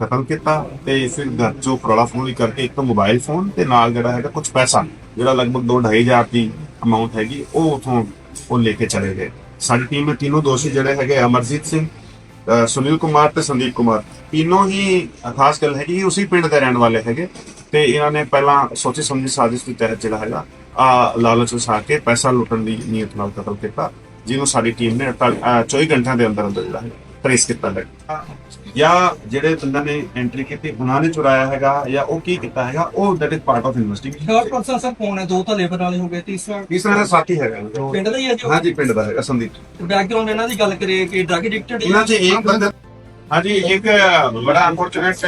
ਖ਼ਤਮ ਕੀਤਾ ਤੇ ਫਿਰ ਘਰ ਚੋਂ ਫਰੋਲਾ ਫੋਨ ਕਰਕੇ ਇੱਕ ਤਾਂ ਮੋਬਾਈਲ ਫੋਨ ਤੇ ਨਾਲ ਜਿਹੜਾ ਹੈਗਾ ਕੁਝ ਪੈਸਾ, ਜਿਹੜਾ ਲਗਭਗ 2.5 ਹਜ਼ਾਰ ਦੀ ਅਮਾਉਂਟ ਹੈਗੀ, ਉਹ ਉਥੋਂ ਉਹ ਲੈ ਕੇ ਚਲੇ ਗਏ। ਸਾਡੀ ਟੀਮ ਦੇ ਤਿੰਨੋਂ ਦੋਸ਼ੀ ਜਿਹੜੇ ਹੈਗੇ ਅਮਰਜੀਤ ਸਿੰਘ ਸੁਨੀਲ ਕੁਮਾਰ ਤੇ ਸੰਦੀਪ ਕੁਮਾਰ। ਤਿੰਨੋਂ ਹੀ ਖਾਸ ਗੱਲ ਹੈ ਕਿ ਇਹ ਉਸੇ ਪਿੰਡ ਦੇ ਰਹਿਣ ਵਾਲੇ ਹੈਗੇ ਤੇ ਇਹਨਾਂ ਨੇ ਪਹਿਲਾਂ ਸੋਚੀ ਸਮਝੀ ਸਾਜ਼ਿਸ਼ ਦੇ ਤਹਿਤ ਜਿਹੜਾ ਹੈਗਾ, ਆ ਲਾਲਚ ਵਸਾ ਕੇ ਪੈਸਾ ਲੁੱਟਣ ਦੀ ਨੀਅਤ ਨਾਲ ਕਤਲ ਕੀਤਾ, ਜਿਹਨੂੰ ਸਾਡੀ ਟੀਮ ਨੇ 24 ਘੰਟਿਆਂ ਦੇ ਅੰਦਰ ਅੰਦਰ ਜਿਹੜਾ ਹੈ ਟ੍ਰੇਸ ਕੀਤਾ ਹੈ। ਜਾਂ ਜਿਹੜੇ ਬੰਦਾ ਨੇ ਐਂਟਰੀ ਕੀਤੀ ਉਹਨਾਂ ਨੇ ਚੁਰਾਇਆ ਹੈਗਾ ਜਾਂ ਉਹ ਕੀ ਕੀਤਾ ਹੈਗਾ ਉਹ that is part of investigation third person sir ਕੌਣ ਹੈ? ਦੋ ਤਾਂ ਲੇਬਰ ਵਾਲੇ ਹੋ ਗਏ ਤੀਸਰਾ ਤੀਸਰਾ ਦਾ ਸਾਥੀ ਹੈਗਾ। ਪਿੰਡ ਦਾ ਹੀ ਹੈ ਜੋ ਹਾਂਜੀ ਪਿੰਡ ਦਾ ਹੈਗਾ ਸੰਦੀਪ। ਬੈਕਗ੍ਰਾਉਂਡ ਇਹਨਾਂ ਦੀ ਗੱਲ ਕਰੀਏ ਕਿ ਡਰਗ ਐਡਿਕਟਡ ਇਹਨਾਂ 'ਚ ਇੱਕ ਬੰਦਾ ਹਾਂਜੀ ਇੱਕ ਬੜਾ ਅਨਫੋਰਚੂਨੇਟ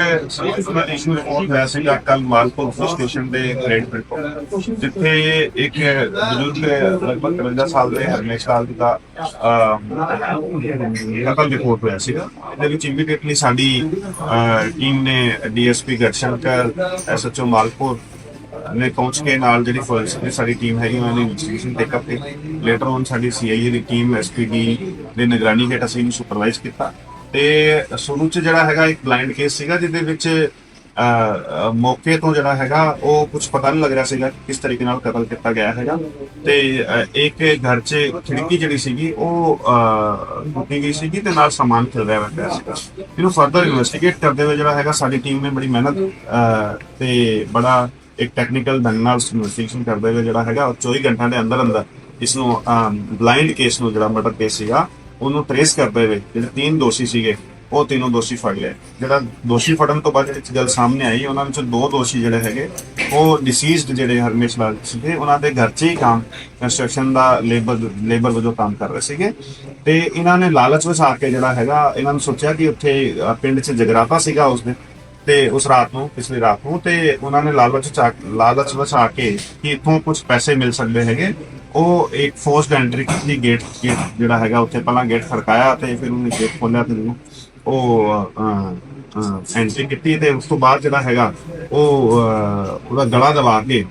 ਇਸ਼ੂ ਰਿਪੋਰਟ ਹੋਇਆ ਸੀਗਾ ਕੱਲ ਮਾਲਪੁਰ ਪੁਲਿਸ ਸਟੇਸ਼ਨ ਦੇ ਗ੍ਰੇਡ ਪਿੰਡ ਜਿੱਥੇ ਇੱਕ ਬਜ਼ੁਰਗ ਲਗਭਗ 53 ਸਾਲ ਦੇ ਹਰਮੇਸ਼ ਲਾਲ ਦਾ ਅਹ, ਕਤਲ ਰਿਪੋਰਟ ਹੋਇਆ ਸੀਗਾ। ਇਹਦੇ ਵਿੱਚ ਇਮੀਡੀਏਟਲੀ ਸਾਡੀ ਟੀਮ ਨੇ ਡੀਐਸਪੀ ਗੜਸ਼ੰਕਰ ਐਸਐਚਓ ਮਾਲਪੁਰ ਨੇ ਪਹੁੰਚ ਕੇ ਨਾਲ ਜਿਹੜੀ ਫੋਰੈਂਸਿਕ ਸਾਡੀ ਟੀਮ ਹੈਗੀ ਉਹਨਾਂ ਨੇ ਇਨਵੈਸਟੀਗੇਸ਼ਨ ਟੇਕ ਅਪ ਕੀਤੀ। ਲੇਟਰ ਔਨ ਸਾਡੀ ਸੀਆਈਏ ਦੀ ਟੀਮ ਐਸਪੀਡੀ ਦੇ ਨਿਗਰਾਨੀ ਹੇਠ ਅਸੀਂ ਇਹਨੂੰ ਸੁਪਰਵਾਈਜ਼ ਕੀਤਾ। ਤੇ ਸ਼ੁਰੂ ਚ ਜਿਹੜਾ ਹੈਗਾ ਇੱਕ ਬਲਾਈਂਡ ਕੇਸ ਸੀਗਾ ਜਿਹਦੇ ਵਿੱਚ ਮੌਕੇ ਤੋਂ ਜਿਹੜਾ ਹੈਗਾ ਉਹ ਕੁਝ ਪਤਾ ਨਹੀਂ ਲੱਗ ਰਿਹਾ ਸੀਗਾ ਕਿਸ ਤਰੀਕੇ ਨਾਲ ਕਤਲ ਕੀਤਾ ਗਿਆ ਹੈਗਾ। ਤੇ ਇੱਕ ਘਰ 'ਚ ਖਿੜਕੀ ਜਿਹੜੀ ਸੀਗੀ ਉਹ ਅਹ, ਟੁੱਟੀ ਗਈ ਸੀਗੀ ਤੇ ਨਾਲ ਸਮਾਨ ਖਿਲ ਰਿਹਾ ਪਿਆ ਸੀਗਾ। ਇਹਨੂੰ ਫਰਦਰ ਇਨਵੈਸਟੀਗੇਟ ਕਰਦੇ ਹੋਏ ਜਿਹੜਾ ਹੈਗਾ ਸਾਡੀ ਟੀਮ ਨੇ ਬੜੀ ਮਿਹਨਤ ਤੇ ਬੜਾ ਇੱਕ ਟੈਕਨੀਕਲ ਢੰਗ ਨਾਲ ਇਨਵੈਸਟੀਗੇਸ਼ਨ ਕਰਦੇ ਹੋਏ ਜਿਹੜਾ ਹੈਗਾ ਉਹ 24 ਘੰਟਿਆਂ ਦੇ ਅੰਦਰ ਅੰਦਰ ਇਸ ਨੂੰ ਬਲਾਈਂਡ ਕੇਸ ਨੂੰ ਜਿਹੜਾ ਮਰਡਰ ਕੇਸ ਸੀਗਾ ਉਹਨੂੰ ਟ੍ਰੇਸ ਕਰਦੇ ਹੋਏ ਜਿਹੜੇ ਤਿੰਨ ਦੋਸ਼ੀ ਸੀਗੇ, ਉਹ ਤਿੰਨੋਂ ਦੋਸ਼ੀ ਫੜ ਲਏ। ਜਿਹੜਾ ਦੋਸ਼ੀ ਫੜਨ ਤੋਂ ਬਾਅਦ ਜਿਹੜੀ ਗੱਲ ਸਾਹਮਣੇ ਆਈ, ਉਹਨਾਂ ਵਿੱਚੋਂ ਦੋ ਦੋਸ਼ੀ ਜਿਹੜੇ ਹੈਗੇ, ਉਹ ਡਿਸੀਜ਼ਡ ਜਿਹੜੇ ਹਰਮੇਸ਼ ਲਾਲ ਸੀਗੇ, ਉਹਨਾਂ ਦੇ ਘਰ 'ਚ ਹੀ ਕੰਮ ਕੰਸਟਰਕਸ਼ਨ ਦਾ ਲੇਬਰ ਲੇਬਰ ਵਜੋਂ ਕੰਮ ਕਰ ਰਹੇ ਸੀਗੇ। ਤੇ ਇਹਨਾਂ ਨੇ ਲਾਲਚ ਵਿੱਚ ਆ ਕੇ ਜਿਹੜਾ ਹੈਗਾ, ਇਹਨਾਂ ਨੂੰ ਸੋਚਿਆ ਕਿ ਉੱਥੇ ਪਿੰਡ 'ਚ ਜਗਰਾਤਾ ਸੀਗਾ ਉਸ ਦਿਨ, ਤੇ ਉਸ ਰਾਤ ਨੂੰ, ਪਿਛਲੀ ਰਾਤ ਨੂੰ, ਤੇ ਉਹਨਾਂ ਨੇ ਲਾਲਚ ਚਾ ਲਾਲਚ ਆ ਕੇ ਕਿ ਇਥੋਂ ਕੁਝ ਪੈਸੇ ਮਿਲ ਸਕਦੇ ਹੈਗੇ। ਉਹ ਇੱਕ ਫੋਰਸਡ ਐਂਟਰੀ ਦੀ ਗੇਟ ਗੇਟ ਜਿਹੜਾ ਹੈਗਾ ਉੱਥੇ ਪਹਿਲਾਂ ਗੇਟ ਖੜਕਾਇਆ ਤੇ ਫਿਰ ਉਹਨੇ ਗੇਟ ਖੋਲ੍ਹਿਆ ਤੇ ਉਹਨੂੰ ਉਹ ਐਂਟਰੀ ਕੀਤੀ ਤੇ ਉਸ ਤੋਂ ਬਾਅਦ ਜਿਹੜਾ ਹੈਗਾ ਉਹ ਉਹਦਾ ਗਲਾ ਦਬਾ ਕੇ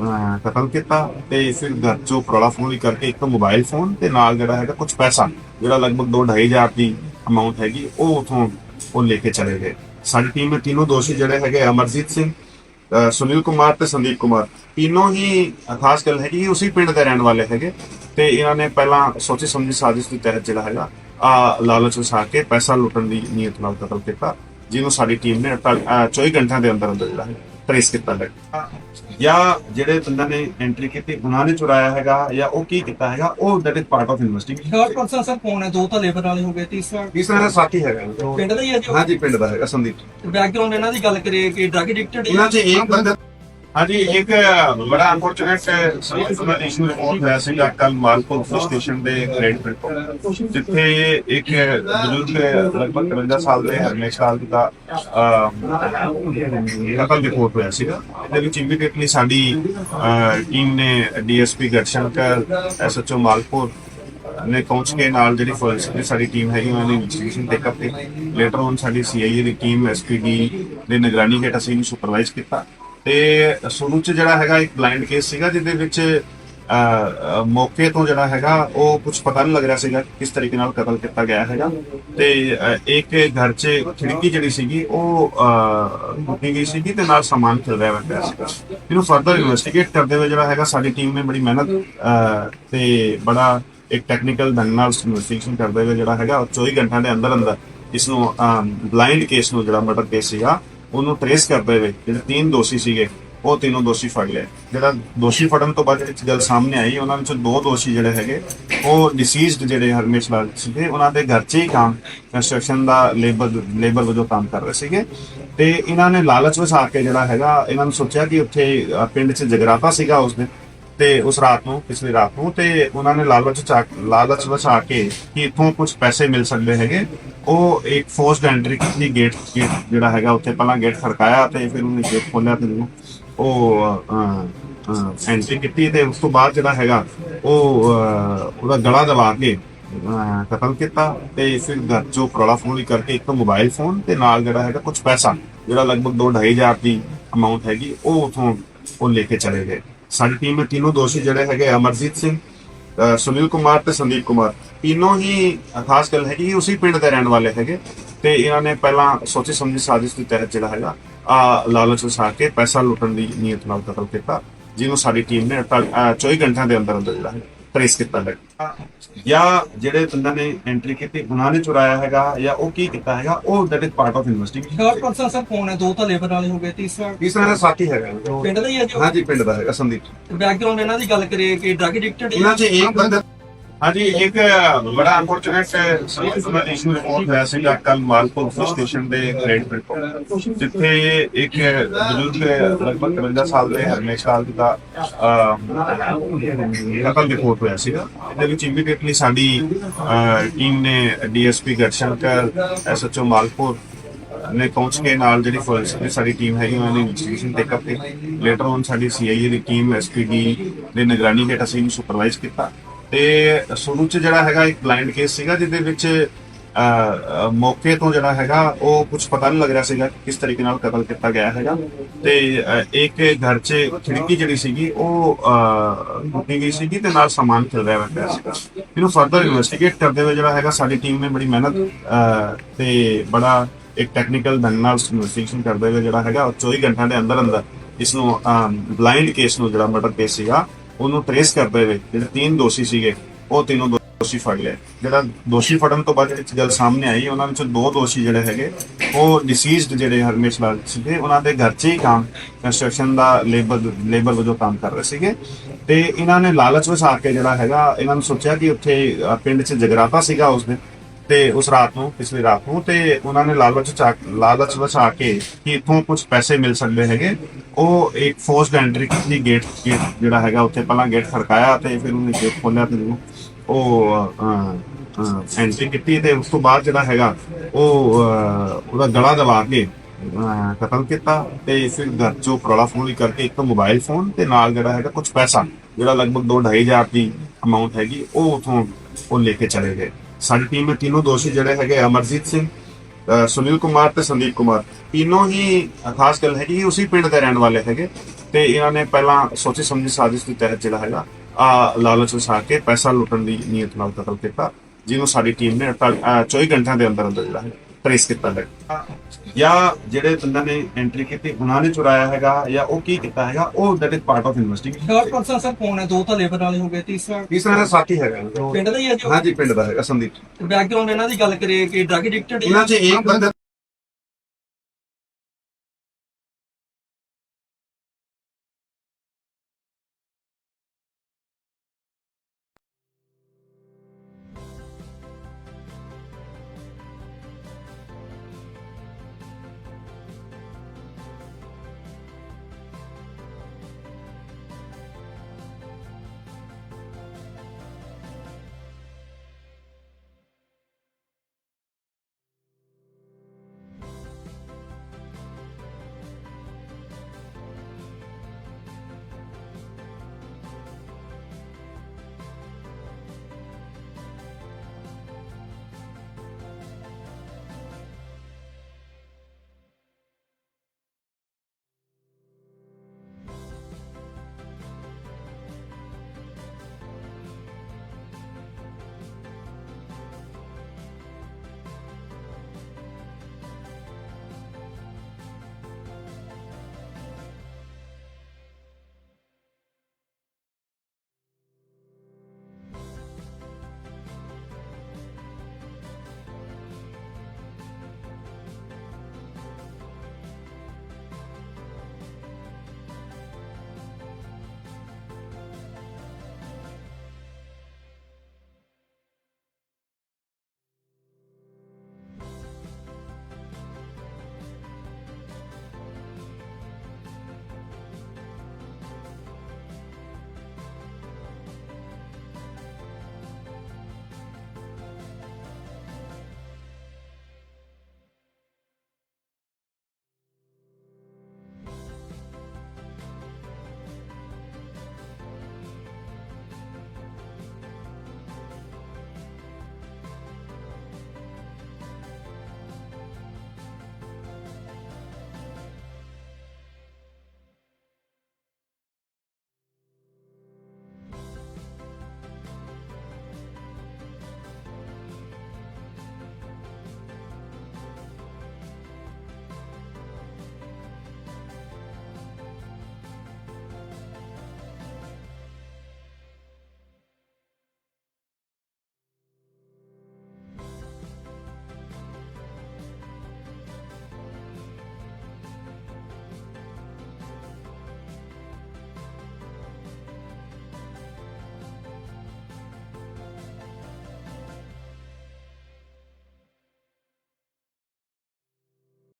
ਅਹ, ਕਤਲ ਕੀਤਾ ਤੇ ਫਿਰ ਘਰ ਚੋਂ ਪਰੋਲਾ ਫੋਨ ਕਰਕੇ ਇੱਕ ਮੋਬਾਈਲ ਫੋਨ ਤੇ ਨਾਲ ਜਿਹੜਾ ਹੈਗਾ ਕੁਝ ਪੈਸਾ ਜਿਹੜਾ ਲਗਭਗ 2.5 ਹਜ਼ਾਰ ਦੀ ਅਮਾਉਂਟ ਹੈਗੀ ਉਹ ਉਥੋਂ ਉਹ ਲੈ ਕੇ ਚਲੇ ਗਏ। ਸਾਡੀ ਟੀਮ ਦੇ ਤਿੰਨੋਂ ਦੋਸ਼ੀ ਜਿਹੜੇ ਹੈਗੇ ਅਮਰਜੀਤ ਸਿੰਘ ਸੁਨੀਲ ਕੁਮਾਰ ਤੇ ਸੰਦੀਪ ਕੁਮਾਰ। ਤਿੰਨੋਂ ਹੀ ਖਾਸ ਗੱਲ ਹੈ ਕਿ ਇਹ ਉਸੇ ਪਿੰਡ ਦੇ ਰਹਿਣ ਵਾਲੇ ਹੈਗੇ। ਤੇ ਇਹਨਾਂ ਨੇ ਪਹਿਲਾਂ ਸੋਚੀ ਸਮਝੀ ਸਾਜ਼ਿਸ਼ ਦੇ ਤਹਿਤ ਜਿਹੜਾ ਹੈਗਾ ਆ ਲਾਲਚ ਵਸਾ ਕੇ ਪੈਸਾ ਲੁੱਟਣ ਦੀ ਨੀਅਤ ਨਾਲ ਕਤਲ ਕੀਤਾ ਜਿਹਨੂੰ ਸਾਡੀ ਟੀਮ ਨੇ 48 ਅਹ, 24 ਘੰਟਿਆਂ ਦੇ ਅੰਦਰ ਅੰਦਰ ਜਿਹੜਾ ਹੈ ਟ੍ਰੇਸ ਕੀਤਾ ਹੈ ਜਾਂ ਜਿਹੜੇ ਬੰਦਾ ਨੇ ਐਂਟਰੀ ਕੀਤੀ ਉਹਨਾਂ ਨੇ ਚੁਰਾਇਆ ਹੈਗਾ ਜਾਂ ਉਹ ਕੀ ਕੀਤਾ ਹੈਗਾ ਉਹ that is part of investigation third person sir ਕੌਣ ਹੈ? ਦੋ ਤਾਂ ਲੇਬਰ ਵਾਲੇ ਹੋ ਗਏ ਤੀਸਰਾ? ਤੀਸਰਾ ਦਾ ਸਾਥੀ ਹੈਗਾ। ਜੋ- ਪਿੰਡ ਦਾ ਹੀ ਹੈ ਜੀ ਹਾਂਜੀ ਪਿੰਡ ਦਾ ਹੈਗਾ ਸੰਦੀਪ। ਬੈਕਗ੍ਰਾਉਂਡ ਇਹਨਾਂ ਦੀ ਗੱਲ ਕਰੀਏ ਕਿ ਡਰਗ ਐਡਿਕਟਡ ਇਹਨਾਂ 'ਚ ਇੱਕ ਬੰਦਾ ਹਾਂਜੀ ਇੱਕ ਬੜਾ ਅਨਫੋਰਚੂਨੇਟ ਸੋਸ਼ਲ ਇਸ਼ੂ ਰਿਪੋਰਟ ਹੋਇਆ ਸੀਗਾ ਕੱਲ ਮਾਲਪੁਰ ਪੁਲਿਸ ਸਟੇਸ਼ਨ ਦੇ ਗ੍ਰੇਡ ਪਿੰਡ ਤੋਂ ਜਿੱਥੇ ਇੱਕ ਬਜ਼ੁਰਗ ਲਗਭਗ 53 ਸਾਲ ਦੇ ਹਰਮੇਸ਼ ਸਾਲ ਦਾ ਅਹ, ਕਤਲ ਰਿਪੋਰਟ ਹੋਇਆ ਸੀਗਾ ਇਹਦੇ ਵਿੱਚ ਇਮੀਡੀਏਟਲੀ ਸਾਡੀ ਟੀਮ ਨੇ ਡੀਐਸਪੀ ਗੜਸ਼ੰਕਰ ਐਸਐਚਓ ਮਾਲਪੁਰ ਨੇ ਪਹੁੰਚ ਕੇ ਨਾਲ ਜਿਹੜੀ ਫੋਰੈਂਸਿਕ ਦੀ ਸਾਡੀ ਟੀਮ ਹੈਗੀ ਉਹਨਾਂ ਨੇ ਇਨਵੈਸਟੀਗੇਸ਼ਨ ਟੇਕ ਅਪ ਕੀਤੀ। ਲੇਟਰ ਔਨ ਸਾਡੀ ਸੀਆਈਏ ਦੀ ਟੀਮ ਐਸਪੀਡੀ ਦੇ ਨਿਗਰਾਨੀ ਹੇਠ ਅਸੀਂ ਇਹਨੂੰ ਸੁਪਰਵਾਈਜ਼ ਕੀਤਾ। ਤੇ ਸ਼ੁਰੂ ਚ ਜਿਹੜਾ ਹੈਗਾ ਇੱਕ ਬਲਾਈਂਡ ਕੇਸ ਸੀਗਾ, ਜਿਹਦੇ ਵਿੱਚ ਮੌਕੇ ਤੋਂ ਜਿਹੜਾ ਹੈਗਾ, ਉਹ ਕੁਝ ਪਤਾ ਨਹੀਂ ਲੱਗ ਰਿਹਾ ਸੀਗਾ ਕਿ ਕਿਸ ਤਰੀਕੇ ਨਾਲ ਕਤਲ ਕੀਤਾ ਗਿਆ ਹੈਗਾ। ਤੇ ਇੱਕ ਘਰ 'ਚ ਖਿੜਕੀ ਜਿਹੜੀ ਸੀਗੀ, ਉਹ ਟੁੱਟੀ ਗਈ ਸੀਗੀ ਤੇ ਨਾਲ ਸਮਾਨ ਖਿਲ ਰਿਹਾ ਪਿਆ ਸੀਗਾ। ਇਹਨੂੰ ਫਰਦਰ ਇਨਵੈਸਟੀਗੇਟ ਕਰਦੇ ਹੋਏ ਜਿਹੜਾ ਹੈਗਾ, ਸਾਡੀ ਟੀਮ ਨੇ ਬੜੀ ਮਿਹਨਤ ਤੇ ਬੜਾ ਇੱਕ ਟੈਕਨੀਕਲ ਢੰਗ ਨਾਲ ਇਨਵੈਸਟੀਗੇਸ਼ਨ ਕਰਦੇ ਹੋਏ ਜਿਹੜਾ ਹੈਗਾ, ਉਹ 24 ਘੰਟਿਆਂ ਦੇ ਅੰਦਰ ਅੰਦਰ ਇਸ ਨੂੰ ਬਲਾਈਂਡ ਕੇਸ ਨੂੰ ਜਿਹੜਾ ਮਰਡਰ ਕੇਸ ਸੀਗਾ ਉਹਨੂੰ ਟ੍ਰੇਸ ਕਰਦੇ ਹੋਏ, ਜਿਹੜੇ ਤਿੰਨ ਦੋਸ਼ੀ ਸੀਗੇ, ਉਹ ਤਿੰਨੋਂ ਦੋਸ਼ੀ ਫੜ ਲਏ। ਜਿਹੜਾ ਦੋਸ਼ੀ ਫੜਨ ਤੋਂ ਬਾਅਦ ਜਿਹੜੀ ਗੱਲ ਸਾਹਮਣੇ ਆਈ, ਉਹਨਾਂ ਵਿੱਚੋਂ ਦੋ ਦੋਸ਼ੀ ਜਿਹੜੇ ਹੈਗੇ, ਉਹ ਡਿਸੀਜ਼ਡ ਜਿਹੜੇ ਹਰਮੇਸ਼ ਲਾਲ ਸੀਗੇ, ਉਹਨਾਂ ਦੇ ਘਰ 'ਚ ਹੀ ਕੰਮ ਕੰਸਟਰਕਸ਼ਨ ਦਾ ਲੇਬਰ ਲੇਬਰ ਵਜੋਂ ਕੰਮ ਕਰ ਰਹੇ ਸੀਗੇ। ਤੇ ਇਹਨਾਂ ਨੇ ਲਾਲਚ ਵਿੱਚ ਆ ਕੇ ਜਿਹੜਾ ਹੈਗਾ, ਇਹਨਾਂ ਨੂੰ ਸੋਚਿਆ ਕਿ ਉੱਥੇ ਪਿੰਡ 'ਚ ਜਗਰਾਤਾ ਸੀਗਾ ਉਸ ਦਿਨ। ਤੇ ਉਸ ਰਾਤ ਨੂੰ ਪਿਛਲੀ ਰਾਤ ਨੂੰ ਤੇ ਉਹਨਾਂ ਨੇ ਲਾਲਚ ਚਾ ਲਾਲਚ ਵਸਾ ਕੇ ਕਿ ਇਥੋਂ ਕੁਝ ਪੈਸੇ ਮਿਲ ਸਕਦੇ ਹੈਗੇ। ਉਹ ਇੱਕ ਫੋਰਸਡ ਐਂਟਰੀ ਕੀਤੀ ਗੇਟ ਗੇਟ ਜਿਹੜਾ ਹੈਗਾ ਉੱਥੇ ਪਹਿਲਾਂ ਗੇਟ ਖੜਕਾਇਆ ਤੇ ਫਿਰ ਉਹਨੇ ਗੇਟ ਖੋਲਿਆ ਤੇ ਉਹ ਐਂਟਰੀ ਕੀਤੀ ਤੇ ਉਸ ਤੋਂ ਬਾਅਦ ਜਿਹੜਾ ਹੈਗਾ ਉਹ ਉਹਦਾ ਗਲਾ ਦਬਾ ਕੇ ਅਹ, ਕਤਲ ਕੀਤਾ ਤੇ ਫਿਰ ਜੋ ਚੋਂ ਫੋਨ ਫੋਨ ਕਰਕੇ ਇੱਕ ਮੋਬਾਈਲ ਫੋਨ ਤੇ ਨਾਲ ਜਿਹੜਾ ਹੈਗਾ ਕੁਝ ਪੈਸਾ ਜਿਹੜਾ ਲਗਭਗ 2.5 ਹਜ਼ਾਰ ਦੀ ਅਮਾਉਂਟ ਹੈਗੀ ਉਹ ਉਥੋਂ ਉਹ ਲੈ ਕੇ ਚਲੇ ਗਏ। ਸਾਡੀ ਟੀਮ ਦੇ ਤਿੰਨੋਂ ਦੋਸ਼ੀ ਜਿਹੜੇ ਹੈਗੇ ਅਮਰਜੀਤ ਸਿੰਘ ਸੁਨੀਲ ਕੁਮਾਰ ਤੇ ਸੰਦੀਪ ਕੁਮਾਰ। ਤਿੰਨੋਂ ਹੀ ਖਾਸ ਗੱਲ ਹੈ ਕਿ ਇਹ ਉਸੇ ਪਿੰਡ ਦੇ ਰਹਿਣ ਵਾਲੇ ਹੈਗੇ ਤੇ ਇਹਨਾਂ ਨੇ ਪਹਿਲਾਂ ਸੋਚੀ ਸਮਝੀ ਸਾਜ਼ਿਸ਼ ਦੇ ਤਹਿਤ ਜਿਹੜਾ ਹੈਗਾ, ਆ ਲਾਲਚ ਵਸਾ ਕੇ ਪੈਸਾ ਲੁੱਟਣ ਦੀ ਨੀਅਤ ਨਾਲ ਕਤਲ ਕੀਤਾ, ਜਿਹਨੂੰ ਸਾਡੀ ਟੀਮ ਨੇ 48 24 ਘੰਟਿਆਂ ਦੇ ਅੰਦਰ ਅੰਦਰ ਜਿਹੜਾ ਹੈ ਟ੍ਰੇਸ ਕੀਤਾ ਹੈ। ਜਾਂ ਜਿਹੜੇ ਬੰਦਾ ਨੇ ਐਂਟਰੀ ਕੀਤੀ ਉਹਨਾਂ ਨੇ ਚੁਰਾਇਆ ਹੈਗਾ ਜਾਂ ਉਹ ਕੀ ਕੀਤਾ ਹੈਗਾ ਉਹ that is part of investigation third person sir ਕੌਣ ਹੈ? ਦੋ ਤਾਂ ਲੇਬਰ ਵਾਲੇ ਹੋ ਗਏ ਤੀਸਰਾ? ਤੀਸਰਾ ਦਾ ਸਾਥੀ ਹੈਗਾ। ਜੋ- ਪਿੰਡ ਦਾ ਹੀ ਹੈ ਜੀ ਹਾਂਜੀ ਪਿੰਡ ਦਾ ਹੈਗਾ ਸੰਦੀਪ। ਬੈਕਗ੍ਰਾਉਂਡ ਇਹਨਾਂ ਦੀ ਗੱਲ ਕਰੀਏ ਕਿ ਡਰਗ ਐਡਿਕਟਡ ਇਹਨਾਂ 'ਚ ਇੱਕ ਬੰਦਾ ਹਾਂਜੀ ਇੱਕ ਬੜਾ ਅਨਫੋਰਚੂਨੇਟ ਸੋਸ਼ਲ ਇਸ਼ੂ ਰਿਪੋਰਟ ਹੋਇਆ ਸੀਗਾ ਕੱਲ ਮਾਲਪੁਰ ਪੁਲਿਸ ਸਟੇਸ਼ਨ ਦੇ ਗ੍ਰੇਡ ਪਿੰਡ ਤੋਂ ਜਿੱਥੇ ਇੱਕ ਬਜ਼ੁਰਗ ਲਗਭਗ 53 ਸਾਲ ਦੇ ਹਰਮੇਸ਼ ਸਾਲ ਦਾ ਅਹ, ਕਤਲ ਰਿਪੋਰਟ ਹੋਇਆ ਸੀਗਾ। ਇਹਦੇ ਵਿੱਚ ਇਮੀਡੀਏਟਲੀ ਸਾਡੀ ਟੀਮ ਨੇ ਡੀਐਸਪੀ ਗੜਸ਼ੰਕਰ ਐਸਐਚਓ ਮਾਲਪੁਰ ਨੇ ਪਹੁੰਚ ਕੇ ਨਾਲ ਜਿਹੜੀ ਫੋਰੈਂਸਿਕ ਦੀ ਸਾਡੀ ਟੀਮ ਹੈਗੀ ਉਹਨਾਂ ਨੇ ਇਨਵੈਸਟੀਗੇਸ਼ਨ ਟੇਕ ਅਪ ਕੀਤੀ। ਲੇਟਰ ਔਨ ਸਾਡੀ ਸੀਆਈਏ ਦੀ ਟੀਮ ਐਸਪੀਡੀ ਦੇ ਨਿਗਰਾਨੀ ਹੇਠ ਅਸੀਂ ਇਹਨੂੰ ਸੁਪਰਵਾਈਜ਼ ਕੀਤਾ। ਤੇ ਸ਼ੁਰੂ ਚ ਜਿਹੜਾ ਹੈਗਾ ਇੱਕ ਬਲਾਈਂਡ ਕੇਸ ਸੀਗਾ, ਜਿਹਦੇ ਵਿੱਚ ਮੌਕੇ ਤੋਂ ਜਿਹੜਾ ਹੈਗਾ, ਉਹ ਕੁਝ ਪਤਾ ਨਹੀਂ ਲੱਗ ਰਿਹਾ ਸੀਗਾ ਕਿਸ ਤਰੀਕੇ ਨਾਲ ਕਤਲ ਕੀਤਾ ਗਿਆ ਹੈਗਾ। ਤੇ ਇੱਕ ਘਰ 'ਚ ਖਿੜਕੀ ਜਿਹੜੀ ਸੀਗੀ, ਉਹ ਟੁੱਟੀ ਗਈ ਸੀਗੀ ਤੇ ਨਾਲ ਸਮਾਨ ਖਿਲ ਰਿਹਾ ਪਿਆ ਸੀਗਾ। ਇਹਨੂੰ ਫਰਦਰ ਇਨਵੈਸਟੀਗੇਟ ਕਰਦੇ ਹੋਏ ਜਿਹੜਾ ਹੈਗਾ, ਸਾਡੀ ਟੀਮ ਨੇ ਬੜੀ ਮਿਹਨਤ ਤੇ ਬੜਾ ਇੱਕ ਟੈਕਨੀਕਲ ਢੰਗ ਨਾਲ ਇਨਵੈਸਟੀਗੇਸ਼ਨ ਕਰਦੇ ਹੋਏ ਜਿਹੜਾ ਹੈਗਾ, ਉਹ 24 ਘੰਟਿਆਂ ਦੇ ਅੰਦਰ ਅੰਦਰ ਇਸ ਨੂੰ ਬਲਾਈਂਡ ਕੇਸ ਨੂੰ ਜਿਹੜਾ ਮਰਡਰ ਕੇਸ ਸੀਗਾ ਉਹਨੂੰ ਟ੍ਰੇਸ ਕਰਦੇ ਹੋਏ ਜਿਹੜੇ ਤਿੰਨ ਦੋਸ਼ੀ ਸੀਗੇ, ਉਹ ਤਿੰਨੋਂ ਦੋਸ਼ੀ ਫੜ ਲਏ। ਜਿਹੜਾ ਦੋਸ਼ੀ ਫੜਨ ਤੋਂ ਬਾਅਦ ਜਿਹੜੀ ਗੱਲ ਸਾਹਮਣੇ ਆਈ, ਉਹਨਾਂ ਵਿੱਚੋਂ ਦੋ ਦੋਸ਼ੀ ਜਿਹੜੇ ਹੈਗੇ, ਉਹ ਡਿਸੀਜ਼ਡ ਜਿਹੜੇ ਹਰਮੇਸ਼ ਲਾਲ ਸੀਗੇ, ਉਹਨਾਂ ਦੇ ਘਰ 'ਚ ਹੀ ਕੰਮ ਕੰਸਟਰਕਸ਼ਨ ਦਾ ਲੇਬਰ ਲੇਬਰ ਵਜੋਂ ਕੰਮ ਕਰ ਰਹੇ ਸੀਗੇ। ਤੇ ਇਹਨਾਂ ਨੇ ਲਾਲਚ ਵਸਾ ਕੇ ਜਿਹੜਾ ਹੈਗਾ, ਇਹਨਾਂ ਨੂੰ ਸੋਚਿਆ ਕਿ ਉੱਥੇ ਪਿੰਡ 'ਚ ਜਗਰਾਤਾ ਸੀਗਾ ਉਸ ਦਿਨ। ਤੇ ਉਸ ਰਾਤ ਨੂੰ ਪਿਛਲੀ ਰਾਤ ਨੂੰ ਤੇ ਉਹਨਾਂ ਨੇ ਲਾਲਚ ਚਾ ਲਾਲਚ ਵਸਾ ਕੇ ਕਿ ਇਥੋਂ ਕੁਝ ਪੈਸੇ ਮਿਲ ਸਕਦੇ ਹੈਗੇ। ਉਹ ਇੱਕ ਫੋਰਸਡ ਐਂਟਰੀ ਕੀਤੀ ਗੇਟ ਗੇਟ ਜਿਹੜਾ ਹੈਗਾ ਉੱਥੇ ਪਹਿਲਾਂ ਗੇਟ ਖੜਕਾਇਆ ਤੇ ਫਿਰ ਉਹਨੇ ਗੇਟ ਖੋਲ੍ਹਿਆ ਤੇ ਉਹ ਐਂਟਰੀ ਕੀਤੀ ਤੇ ਉਸ ਤੋਂ ਬਾਅਦ ਜਿਹੜਾ ਹੈਗਾ ਉਹ ਉਹਦਾ ਗਲਾ ਦਬਾ ਕੇ ਅਹ, ਕਤਲ ਕੀਤਾ ਤੇ ਫਿਰ ਘਰ ਚੋਂ ਫਰੋਲਾ ਫੋਲੀ ਕਰਕੇ ਇੱਕ ਤਾਂ ਮੋਬਾਈਲ ਫੋਨ ਤੇ ਨਾਲ ਜਿਹੜਾ ਹੈਗਾ ਕੁਝ ਪੈਸਾ ਜਿਹੜਾ ਲਗਭਗ 2-2500 ਦੀ ਅਮਾਉਂਟ ਹੈਗੀ ਉਹ ਉਥੋਂ ਉਹ ਲੈ ਕੇ ਚਲੇ ਗਏ। ਸਾਡੀ ਟੀਮ ਦੇ ਤਿੰਨੋਂ ਦੋਸ਼ੀ ਜਿਹੜੇ ਹੈਗੇ ਅਮਰਜੀਤ ਸਿੰਘ ਸੁਨੀਲ ਕੁਮਾਰ ਤੇ ਸੰਦੀਪ ਕੁਮਾਰ। ਤਿੰਨੋਂ ਹੀ ਖਾਸ ਗੱਲ ਹੈਗੀ ਕਿ ਉਸੇ ਪਿੰਡ ਦੇ ਰਹਿਣ ਵਾਲੇ ਹੈਗੇ ਤੇ ਇਹਨਾਂ ਨੇ ਪਹਿਲਾਂ ਸੋਚੀ ਸਮਝੀ ਸਾਜ਼ਿਸ਼ ਦੇ ਤਹਿਤ ਜਿਹੜਾ ਹੈਗਾ, ਆ ਲਾਲਚ ਵਸਾ ਕੇ ਪੈਸਾ ਲੁੱਟਣ ਦੀ ਨੀਅਤ ਨਾਲ ਕਤਲ ਕੀਤਾ, ਜਿਹਨੂੰ ਸਾਡੀ ਟੀਮ ਨੇ 24 ਘੰਟਿਆਂ ਦੇ ਅੰਦਰ ਅੰਦਰ ਜਿਹੜਾ ਹੈ ਟ੍ਰੇਸ ਕੀਤਾ ਹੈ। ਜਾਂ ਜਿਹੜੇ ਬੰਦਿਆਂ ਨੇ ਐਂਟਰੀ ਕੀਤੀ ਉਹਨਾਂ ਨੇ ਚੁਰਾਇਆ ਹੈਗਾ ਜਾਂ ਉਹ ਕੀ ਕੀਤਾ ਹੈਗਾ ਉਹ that is part of investigation third person sir ਕੌਣ ਹੈ? ਦੋ ਤਾਂ ਲੇਬਰ ਵਾਲੇ ਹੋ ਗਏ ਤੀਸਰਾ? ਤੀਸਰਾ ਦਾ ਸਾਥੀ ਹੈਗਾ। ਪਿੰਡ ਦਾ ਹੀ ਹੈ ਜੋ ਹਾਂਜੀ ਪਿੰਡ ਦਾ ਹੈਗਾ ਸੰਦੀਪ। ਬੈਕਗ੍ਰਾਉਂਡ ਇਹਨਾਂ ਦੀ ਗੱਲ ਕਰੀਏ ਕਿ ਡਰਗ ਐਡਿਕਟਡ ਇਹਨਾਂ 'ਚ ਇੱਕ ਬੰਦਾ